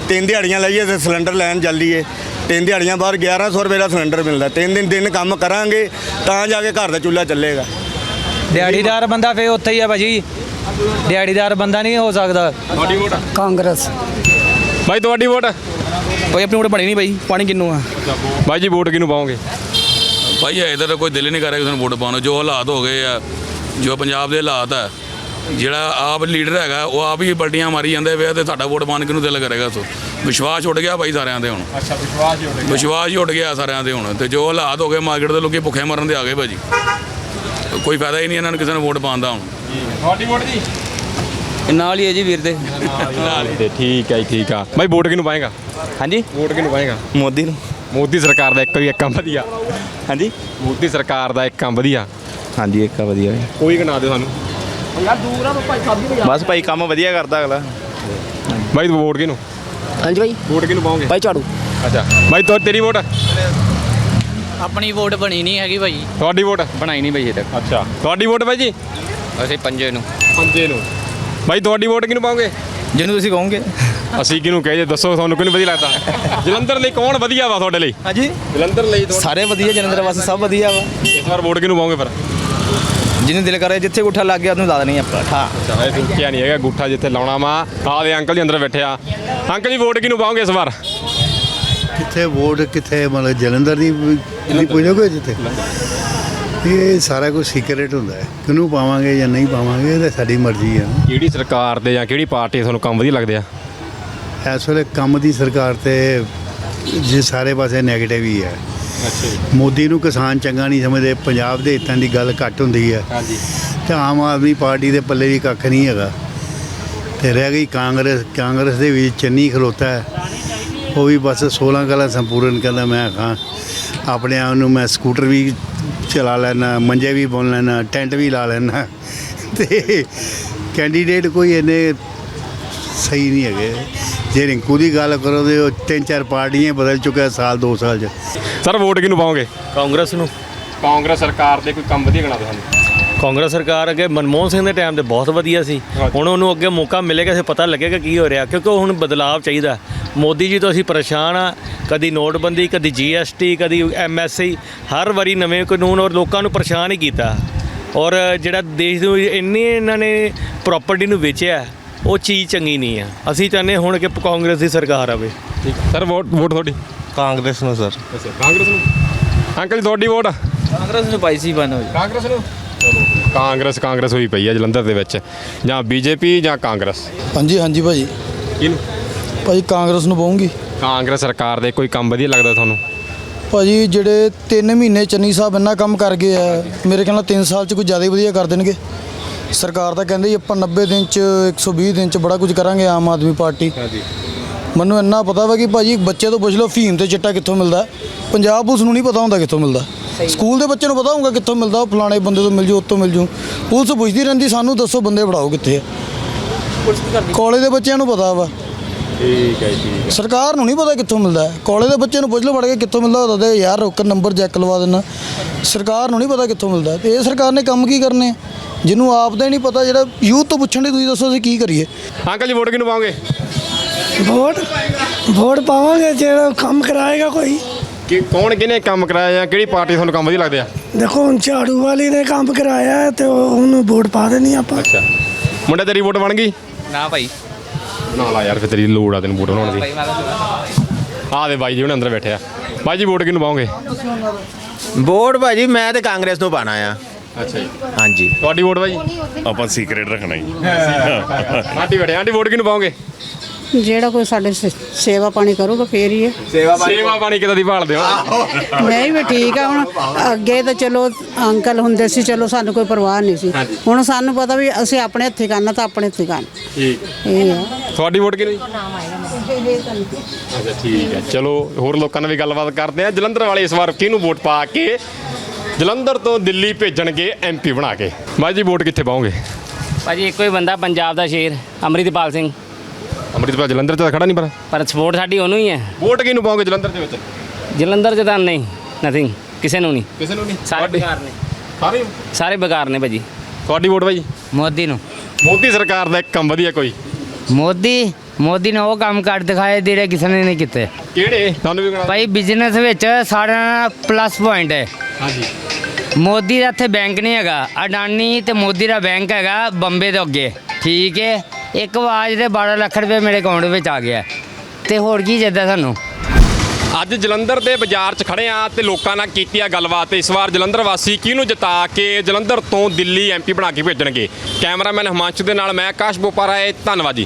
ਤਿੰਨ ਦਿਹਾੜੀਆਂ ਲਈਏ ਤੇ ਸਿਲੰਡਰ ਲੈਣ ਚੱਲੀਏ। ਤਿੰਨ ਦਿਹਾੜੀਆਂ ਬਾਅਦ 1100 ਰੁਪਏ ਦਾ ਸਿਲੰਡਰ ਮਿਲਦਾ। ਤਿੰਨ ਦਿਨ ਦਿਨ ਕੰਮ ਕਰਾਂਗੇ ਤਾਂ ਜਾ ਕੇ ਘਰ ਦਾ ਚੁੱਲ੍ਹਾ ਚੱਲੇਗਾ। ਦਿਹਾੜੀਦਾਰ ਬੰਦਾ ਫੇ ਉੱਥੇ ਹੀ ਆ ਭਾਜੀ। ਦਿਹਾੜੀਦਾਰ ਬੰਦਾ ਨਹੀਂ ਹੋ ਸਕਦਾ। ਕਾਂਗਰਸ। ਭਾਈ ਤੁਹਾਡੀ ਵੋਟ? ਭਾਈ ਆਪਣੀ ਵੋਟ ਬਣੀ ਨਹੀਂ ਭਾਈ ਪਾਣੀ ਕਿੰਨੂ ਆ? ਭਾਈ ਜੀ ਵੋਟ ਕਿਹਨੂੰ ਪਾਓਗੇ? ਭਾਈ ਇਹਦਾ ਤਾਂ ਕੋਈ ਦਿਲ ਹੀ ਨਹੀਂ ਕਰ ਰਿਹਾ ਕਿਸੇ ਨੂੰ ਵੋਟ ਪਾਉਣ ਨੂੰ। ਜੋ ਹਾਲਾਤ ਹੋ ਗਏ ਆ ਜੋ ਪੰਜਾਬ ਦੇ ਹਾਲਾਤ ਆ ਜਿਹੜਾ ਆਪ ਲੀਡਰ ਹੈਗਾ ਉਹ ਆਪ ਹੀ ਪਲਟੀਆਂ ਮਾਰੀ ਜਾਂਦੇ ਵੇ ਤੇ ਸਾਡਾ ਵੋਟ ਪਾਉਣ ਕਿਹਨੂੰ ਦਿਲ ਕਰੇਗਾ ਸੋ ਵਿਸ਼ਵਾਸ ਉੱਡ ਗਿਆ ਭਾਈ ਸਾਰਿਆਂ ਦੇ ਹੁਣ। ਅੱਛਾ ਵਿਸ਼ਵਾਸ ਹੀ ਹੋਵੇ ਵਿਸ਼ਵਾਸ ਹੀ ਉੱਡ ਗਿਆ ਸਾਰਿਆਂ ਦੇ ਹੁਣ। ਤੇ ਜੋ ਹਾਲਾਤ ਹੋ ਗਏ ਮਾਰਕੀਟ ਦੇ ਲੋਕੀ ਭੁੱਖੇ ਮਰਨ ਦੇ ਆ ਗਏ ਭਾਜੀ। ਕੋਈ ਫਾਇਦਾ ਹੀ ਨਹੀਂ ਇਹਨਾਂ ਨੂੰ ਕਿਸੇ ਨੂੰ ਵੋਟ ਪਾਉਣ ਦਾ ਹੁਣ। ਤੁਹਾਡੀ ਵੋਟ ਜੀ? ਨਾਲ ਹੀ ਹੈ ਜੀ ਵੀਰ ਦੇ। ਤੇ ਠੀਕ ਹੈ ਜੀ ਠੀਕ ਆ। ਭਾਈ ਵੋਟ ਕਿਹਨੂੰ ਪਾਏਗਾ? ਹਾਂਜੀ। ਵੋਟ ਕਿਹਨੂੰ ਪਾਏਗਾ? ਮੋਦੀ ਨੂੰ। ਮੋਦੀ ਸਰਕਾਰ ਦਾ ਇੱਕ ਵੀ ਇੱਕ ਕੰਮ ਵਧੀਆ। ਹਾਂਜੀ। ਮੋਦੀ ਸਰਕਾਰ ਦਾ ਇੱਕ ਕੰਮ ਵਧੀਆ। ਹਾਂਜੀ ਇੱਕ ਆ ਵਧੀਆ। ਕੋਈ ਗਿਣਾ ਦਿਓ ਸਾਨੂੰ। ਬਸ ਭਾਈ ਕੰਮ ਵਧੀਆ ਕਰਦਾ ਅਗਲਾ। ਭਾਈ ਤੂੰ ਵੋਟ ਕਿਹਨੂੰ? ਹਾਂਜੀ ਭਾਈ ਵੋਟ ਕਿਹਨੂੰ ਪਾਓਗੇ? ਭਾਈ ਝਾੜੂ। ਅੱਛਾ। ਭਾਈ ਤੋ ਤੇਰੀ ਵੋਟ? ਆਪਣੀ ਵੋਟ ਬਣੀ ਨਹੀਂ ਹੈਗੀ ਭਾਈ। ਤੁਹਾਡੀ ਵੋਟ? ਬਣਾਈ ਨਹੀਂ ਭਾਈ ਤੱਕ। ਅੱਛਾ। ਤੁਹਾਡੀ ਵੋਟ ਭਾਈ ਜੀ? ਅਸੀਂ ਪੰਜੇ ਨੂੰ। ਪੰਜੇ ਨੂੰ। ਭਾਈ ਤੁਹਾਡੀ ਵੋਟ ਕਿਹਨੂੰ ਪਾਓਗੇ? ਜਿਹਨੂੰ ਤੁਸੀਂ ਕਹੋਗੇ। ਅਸੀਂ ਕਿਹਨੂੰ ਕਹੇ ਜੇ ਦੱਸੋ ਤੁਹਾਨੂੰ ਕਿਹਨੂੰ ਵਧੀਆ ਲੱਗਦਾ? ਜਲੰਧਰ ਲਈ ਕੌਣ ਵਧੀਆ ਵਾ ਤੁਹਾਡੇ ਲਈ? ਹਾਂਜੀ। ਜਲੰਧਰ ਲਈ ਤੁਹਾਡੇ- ਸਾਰੇ ਵਧੀਆ ਜਨੰਦਰ ਵਾਸਤੇ ਸਭ ਵਧੀਆ ਵਾ। ਇਸ ਵਾਰ ਵੋਟ ਕਿਹਨੂੰ ਪਾਓਗੇ ਫਿਰ? ਜਿਹਨੂੰ ਦਿਲ ਕਰੇ ਜਿੱਥੇ ਗੁੱਠਾ ਲੱਗ ਗਿਆ ਉਹਨੂੰ ਲਾ ਦੇਣੀ ਆਪਾਂ। ਹਾਂ। ਇਹ ਦੁੱਖਿਆ ਨਹੀਂ ਹੈਗਾ ਗੁੱਠਾ ਜਿੱਥੇ ਲਾਉਣਾ ਵਾ ਆਹ ਦੇ ਅੰਕਲ ਜੀ ਅੰਦਰ ਬੈਠੇ ਆ। ਅੰਕਲ ਜੀ ਵੋਟ ਕਿਹਨੂੰ ਪਾਓਗੇ ਇਸ ਵਾਰ? ਕਿੱਥੇ ਵੋਟ ਕਿੱਥੇ ਮਤਲਬ ਜਲੰਧਰ ਦੀ ਨਹੀਂ ਪੁੱਛੋਗੇ ਜਿੱਥੇ? ਇਹ ਸਾਰਾ ਕੁਝ ਸੀਕ੍ਰੇਟ ਹੁੰਦਾ ਹੈ। ਕਿਹਨੂੰ ਪਾਵਾਂਗੇ ਜਾਂ ਨਹੀਂ ਪਾਵਾਂਗੇ ਇਹ ਤਾਂ ਸਾਡੀ ਮਰਜ਼ੀ ਹੈ ਕਿਹੜੀ ਸਰਕਾਰ ਦੇ ਜਾਂ ਕਿਹੜੀ ਪਾਰਟੀ ਤੁਹਾਨੂੰ ਕੰਮ ਵਧੀਆ ਲੱਗਦੇ ਆ? ਇਸ ਵੇਲੇ ਕੰਮ ਦੀ ਸਰਕਾਰ ਤੇ ਜੇ ਸਾਰੇ ਪਾਸੇ 네ਗੇਟਿਵ ਹੀ ਹੈ। ਅੱਛਾ ਮੋਦੀ ਨੂੰ ਕਿਸਾਨ ਚੰਗਾ ਨਹੀਂ ਸਮਝਦੇ ਪੰਜਾਬ ਦੇ ਹਿੱਤਾਂ ਦੀ ਗੱਲ ਘੱਟ ਹੁੰਦੀ ਹੈ। ਹਾਂਜੀ। ਤੇ ਆਮ ਆਦਮੀ ਪਾਰਟੀ ਦੇ ਪੱਲੇ ਵੀ ਕੱਖ ਨਹੀਂ ਹੈਗਾ। ਤੇ ਰਹਿ ਗਈ ਕਾਂਗਰਸ ਕਾਂਗਰਸ ਦੇ ਵਿੱਚ ਚੰਨੀ ਖਲੋਤਾ ਹੈ। ਉਹ ਵੀ ਬਸ 16 ਗੱਲਾਂ ਸੰਪੂਰਨ ਕਹਿੰਦਾ ਮੈਂ ਖਾਂ ਆਪਣੇ ਆਪ ਨੂੰ ਮੈਂ ਸਕੂਟਰ ਵੀ ਚਲਾ ਲੈਣਾ ਮੰਜੇ ਵੀ ਬੁਣ ਲੈਣਾ ਟੈਂਟ ਵੀ ਲਾ ਲੈਣਾ ਤੇ ਕੈਂਡੀਡੇਟ ਕੋਈ ਇਹਨੇ ਸਹੀ ਨਹੀਂ ਹੈਗੇ। ਜੇ ਰਿੰਕੂ ਦੀ ਗੱਲ ਕਰੋ ਤੇ ਉਹ ਤਿੰਨ ਚਾਰ ਪਾਰਟੀਆਂ ਬਦਲ ਚੁੱਕਿਆ ਸਾਲ ਦੋ ਸਾਲ 'ਚ। ਸਰ ਵੋਟ ਕਿਹਨੂੰ ਪਾਓਗੇ? ਕਾਂਗਰਸ ਨੂੰ। ਕਾਂਗਰਸ ਸਰਕਾਰ ਦੇ ਕੋਈ ਕੰਮ ਵਧੀਆ ਗਣਾ ਸਾਨੂੰ ਕਾਂਗਰਸ ਸਰਕਾਰ ਅੱਗੇ ਮਨਮੋਹਨ ਸਿੰਘ ਦੇ ਟਾਈਮ ਤੇ ਬਹੁਤ ਵਧੀਆ ਸੀ। ਹੁਣ ਉਹਨੂੰ ਅੱਗੇ ਮੌਕਾ ਮਿਲੇਗਾ ਤੇ ਪਤਾ ਲੱਗੇਗਾ ਕੀ ਹੋ ਰਿਹਾ ਕਿਉਂਕਿ ਹੁਣ ਬਦਲਾਅ ਚਾਹੀਦਾ। ਮੋਦੀ ਜੀ ਤੋਂ ਅਸੀਂ ਪਰੇਸ਼ਾਨ ਆ ਕਦੀ ਨੋਟਬੰਦੀ ਕਦੀ ਜੀਐਸਟੀ ਕਦੀ ਐਮਐਸਸੀ ਹਰ ਵਾਰੀ ਨਵੇਂ ਕਾਨੂੰਨ ਔਰ ਲੋਕਾਂ ਨੂੰ ਪਰੇਸ਼ਾਨ ਹੀ ਕੀਤਾ। ਔਰ ਜਿਹੜਾ ਦੇਸ਼ ਨੂੰ ਇੰਨੀ ਇਹਨਾਂ ਨੇ ਪ੍ਰਾਪਰਟੀ ਨੂੰ ਵੇਚਿਆ ਉਹ ਚੀਜ਼ ਚੰਗੀ ਨਹੀਂ ਆ। ਅਸੀਂ ਚਾਹੁੰਦੇ ਹੁਣ ਕਿ ਕਾਂਗਰਸ ਦੀ ਸਰਕਾਰ ਆਵੇ। ਠੀਕ। ਸਰ ਵੋਟ ਵੋਟ ਤੁਹਾਡੀ? ਕਾਂਗਰਸ ਨੂੰ ਸਰ। ਅੱਛਾ ਕਾਂਗਰਸ ਨੂੰ? ਅੰਕਲ ਜੀ ਤੁਹਾਡੀ ਵੋਟ? ਕਾਂਗਰਸ ਨੂੰ ਪਾਈ ਸੀ ਬਨ ਕਾਂਗਰਸ ਨੂੰ? ਕਾਂਗਰਸ ਕਾਂਗਰਸ ਹੋਈ ਪਈ ਹੈ ਜਲੰਧਰ ਦੇ ਵਿੱਚ। ਜਾਂ ਬੀਜੇਪੀ ਜਾਂ ਕਾਂਗਰਸ? ਹਾਂਜੀ ਹਾਂਜੀ ਭਾਜੀ। ਕਿਹਨੂੰ? ਭਾਜੀ ਕਾਂਗਰਸ ਨੂੰ ਪਾਉਂਗੀ ਕਾਂਗਰਸ ਸਰਕਾਰ ਦੇ ਕੋਈ ਕੰਮ ਵਧੀਆ ਲੱਗਦਾ ਤੁਹਾਨੂੰ? ਭਾਜੀ ਜਿਹੜੇ 3 ਮਹੀਨੇ ਚੰਨੀ ਸਾਹਿਬ ਇੰਨਾ ਕੰਮ ਕਰ ਗਏ ਆ ਮੇਰੇ ਖਿਆਲ ਨਾਲ 3 ਸਾਲ ਚ ਕੋਈ ਜ਼ਿਆਦਾ ਹੀ ਵਧੀਆ ਕਰ ਦੇਣਗੇ। ਸਰਕਾਰ ਤਾਂ ਕਹਿੰਦੇ ਜੀ ਆਪਾਂ 90 ਦਿਨ ਚ 120 ਦਿਨ ਚ ਬੜਾ ਕੁਝ ਕਰਾਂਗੇ ਆਮ ਆਦਮੀ ਪਾਰਟੀ। ਹਾਂਜੀ। ਮੈਨੂੰ ਇੰਨਾ ਪਤਾ ਵਾ ਕਿ ਭਾਜੀ ਬੱਚੇ ਤੋਂ ਪੁੱਛ ਲਓ ਫੀਮ ਤੇ ਚਿੱਟਾ ਕਿੱਥੋਂ ਮਿਲਦਾ। ਪੰਜਾਬ ਪੁਲਿਸ ਨੂੰ ਨਹੀਂ ਪਤਾ ਹੁੰਦਾ ਕਿੱਥੋਂ ਮਿਲਦਾ। ਸਕੂਲ ਦੇ ਬੱਚੇ ਨੂੰ ਪਤਾ ਹੋਊਗਾ ਕਿੱਥੋਂ ਮਿਲਦਾ ਉਹ ਫਲਾਣੇ ਬੰਦੇ ਤੋਂ ਮਿਲ ਜੂ ਉੱਥੋਂ ਮਿਲ ਜੂ। ਪੁਲਿਸ ਪੁੱਛਦੀ ਰਹਿੰਦੀ ਸਾਨੂੰ ਦੱਸੋ ਬੰਦੇ ਫੜਾਓ ਕਿੱਥੇ ਆ। ਕਾਲਜ ਦੇ ਬੱਚਿਆਂ ਨੂੰ ਪਤਾ ਵਾ। ਠੀਕ ਹੈ ਠੀਕ ਸਰਕਾਰ ਨੂੰ ਨਹੀਂ ਪਤਾ ਕਿੱਥੋਂ ਮਿਲਦਾ ਕਾਲਜ ਦੇ ਬੱਚੇ ਨੂੰ ਪੁੱਛ ਲਓ ਵੜ ਕੇ ਕਿੱਥੋਂ ਮਿਲਦਾ ਉਹਦਾ ਤੇ ਯਾਰ ਰੋਕਰ ਨੰਬਰ ਚੈੱਕ ਲਵਾ ਦੇਣਾ। ਸਰਕਾਰ ਨੂੰ ਨਹੀਂ ਪਤਾ ਕਿੱਥੋਂ ਮਿਲਦਾ ਤੇ ਇਹ ਸਰਕਾਰ ਨੇ ਕੰਮ ਕੀ ਕਰਨੇ ਆ? ਜਿਹਨੂੰ ਆਪ ਦਾ ਹੀ ਨਹੀਂ ਪਤਾ ਜਿਹੜਾ ਯੂਥ ਤੋਂ ਪੁੱਛਣ ਦੀ ਤੁਸੀਂ ਦੱਸੋ ਅਸੀਂ ਕੀ ਕਰੀਏ? ਅੰਕਲ ਜੀ ਵੋਟ ਕਿਹਨੂੰ ਪਾਓਗੇ? ਵੋਟ? ਵੋਟ ਪਾਵਾਂਗੇ ਜਿਹੜਾ ਕੰਮ ਕਰਾਏਗਾ ਕੋਈ। ਕਿ ਕੌਣ ਕਿਹਨੇ ਕੰਮ ਕਰਾਇਆ ਜਾਂ ਕਿਹੜੀ ਪਾਰਟੀ ਤੁਹਾਨੂੰ ਕੰਮ ਵਧੀਆ ਲੱਗਦੇ ਆ? ਦੇਖੋ ਹੁਣ ਝਾੜੂ ਵਾਲੀ ਨੇ ਕੰਮ ਕਰਾਇਆ ਹੈ ਤੇ ਉਹ- ਉਹਨੂੰ ਵੋਟ ਪਾ ਦੇਣੀ ਆਪਾਂ। ਅੱਛਾ। ਮੁੰਡੇ ਤੇਰੀ ਵੋਟ ਬਣ ਗਈ? ਨਾ ਭਾਈ। ਬਣਾ ਲਾ ਯਾਰ ਫਿਰ ਤੇਰੀ ਲੋੜ ਆ ਤੈਨੂੰ ਵੋਟ ਬਣਾਉਣ ਦੀ। ਆ ਦੇ ਬਾਈ ਜੀ ਹੁਣ ਅੰਦਰ ਬੈਠੇ ਆ। ਬਾਈ ਜੀ ਵੋਟ ਕਿਹਨੂੰ ਪਾਓਗੇ? ਵੋਟ ਭਾਜੀ ਮੈਂ ਤੇ ਕਾਂਗਰਸ ਨੂੰ ਪਾਣਾ ਆ। ਅੱਛਾ ਜੀ। ਹਾਂਜੀ। ਤੁਹਾਡੀ ਵੋਟ ਬਾਈ ਆਪਾਂ ਸੀਕ੍ਰੇਟ ਰੱਖਣਾ ਜੀ ਆਂਟੀ ਬੈਠੇ ਆਂਟੀ ਵੋਟ ਕਿਹਨੂੰ ਪਾਓਗੇ? ਜਿਹੜਾ ਕੋਈ ਸਾਡੇ ਸ- ਸੇਵਾ ਪਾਣੀ ਕਰੂਗਾ ਫੇਰ ਹੀ ਹੈ। ਸੇਵਾ ਸੇਵਾ ਪਾਣੀ ਕਿਦਾਂ ਦੀ ਭਾਲਦੇ ਹੋ? ਨਹੀਂ ਵੀ ਠੀਕ ਆ ਹੁਣ ਅੱਗੇ ਤਾਂ ਚਲੋ ਅੰਕਲ ਹੁੰਦੇ ਸੀ ਚਲੋ ਸਾਨੂੰ ਕੋਈ ਪਰਵਾਹ ਨਹੀਂ ਸੀ। ਹਾਂਜੀ। ਹੁਣ ਸਾਨੂੰ ਪਤਾ ਵੀ ਅਸੀਂ ਆਪਣੇ ਹੱਥੀਂ ਕਰਨਾ ਤਾਂ ਆਪਣੇ ਹੱਥੀਂ ਕਰਨਾ। ਠੀਕ। ਇਹ ਆ। ਤੁਹਾਡੀ ਵੋਟ ਕਿਹਨੂੰ ਜੀ ਅੱਛਾ ਠੀਕ ਹੈ ਚਲੋ ਹੋਰ ਲੋਕਾਂ ਨਾਲ ਵੀ ਗੱਲਬਾਤ ਕਰਦੇ ਆ ਜਲੰਧਰ ਵਾਲੇ ਇਸ ਵਾਰ ਕਿਹਨੂੰ ਵੋਟ ਪਾ ਕੇ ਜਲੰਧਰ ਤੋਂ ਦਿੱਲੀ ਭੇਜਣਗੇ ਐਮਪੀ ਬਣਾ ਕੇ? ਬਾਈ ਜੀ ਵੋਟ ਕਿੱਥੇ ਪਾਓਗੇ? ਭਾਜੀ ਇੱਕੋ ਹੀ ਬੰਦਾ ਪੰਜਾਬ ਦਾ ਸ਼ੇਰ ਅੰਮ੍ਰਿਤਪਾਲ ਸਿੰਘ। ਅੰਮ੍ਰਿਤਪਾਲ ਜਲੰਧਰ 'ਚ ਤਾਂ ਖੜਾ ਨਹੀਂ ਪਰ? ਪਰ ਸਪੋਰਟ ਸਾਡੀ ਉਹਨੂੰ ਹੀ ਹੈ। ਵੋਟ ਕਿਹਨੂੰ ਪਾਓਗੇ ਜਲੰਧਰ ਦੇ ਵਿੱਚ? ਜਲੰਧਰ 'ਚ ਤਾਂ ਨਹੀਂ ਨਥਿੰਗ ਕਿਸੇ ਨੂੰ ਨਹੀਂ। ਕਿਸੇ ਨੂੰ ਨਹੀਂ? ਸਾਰੇ ਬੇਕਾਰ ਨੇ। ਸਾਰੇ? ਸਾਰੇ ਬੇਕਾਰ ਨੇ ਭਾਜੀ। ਤੁਹਾਡੀ ਵੋਟ ਬਾਈ? ਮੋਦੀ ਨੂੰ। ਮੋਦੀ ਸਰਕਾਰ ਦਾ ਇੱਕ ਕੰਮ ਵਧੀਆ ਕੋਈ। ਮੋਦੀ ਮੋਦੀ ਨੇ ਉਹ ਕੰਮ ਕਰ ਦਿਖਾਏ ਜਿਹੜੇ ਕਿਸੇ ਨੇ ਨਹੀਂ ਕੀਤੇ। ਕਿਹੜੇ? ਤੁਹਾਨੂੰ ਵੀ ਗਣਾ ਭਾਈ ਬਿਜ਼ਨਸ ਵਿੱਚ ਸਾਡਾ ਪਲੱਸ ਪੁਆਇੰਟ ਹੈ। ਹਾਂਜੀ। ਮੋਦੀ ਦਾ ਇੱਥੇ ਬੈਂਕ ਨਹੀਂ ਹੈਗਾ ਅਡਾਨੀ ਤੇ ਮੋਦੀ ਦਾ ਬੈਂਕ ਹੈਗਾ ਬੰਬੇ ਦੇ ਅੱਗੇ। ਠੀਕ ਹੈ? ਇੱਕ ਆਵਾਜ਼ ਦੇ 12 ਲੱਖ ਰੁਪਏ ਮੇਰੇ ਅਕਾਊਂਟ ਵਿੱਚ ਆ ਗਿਆ। ਤੇ ਹੋਰ ਕੀ ਚਾਹੀਦਾ ਸਾਨੂੰ? ਅੱਜ ਜਲੰਧਰ ਦੇ ਬਾਜ਼ਾਰ 'ਚ ਖੜੇ ਆ ਤੇ ਲੋਕਾਂ ਨਾਲ ਕੀਤੀ ਆ ਗੱਲਬਾਤ। ਇਸ ਵਾਰ ਜਲੰਧਰ ਵਾਸੀ ਕਿਹਨੂੰ ਜਿਤਾ ਕੇ ਜਲੰਧਰ ਤੋਂ ਦਿੱਲੀ ਐਮਪੀ ਬਣਾ ਕੇ ਭੇਜਣਗੇ? ਕੈਮਰਾਮੈਨ ਹਿਮਾਂਸ਼ੂ ਦੇ ਨਾਲ ਮੈਂ ਆਕਾਸ਼ ਬੋਪਾਰਾ ਹੈ ਧੰਨਵਾਦ ਜੀ।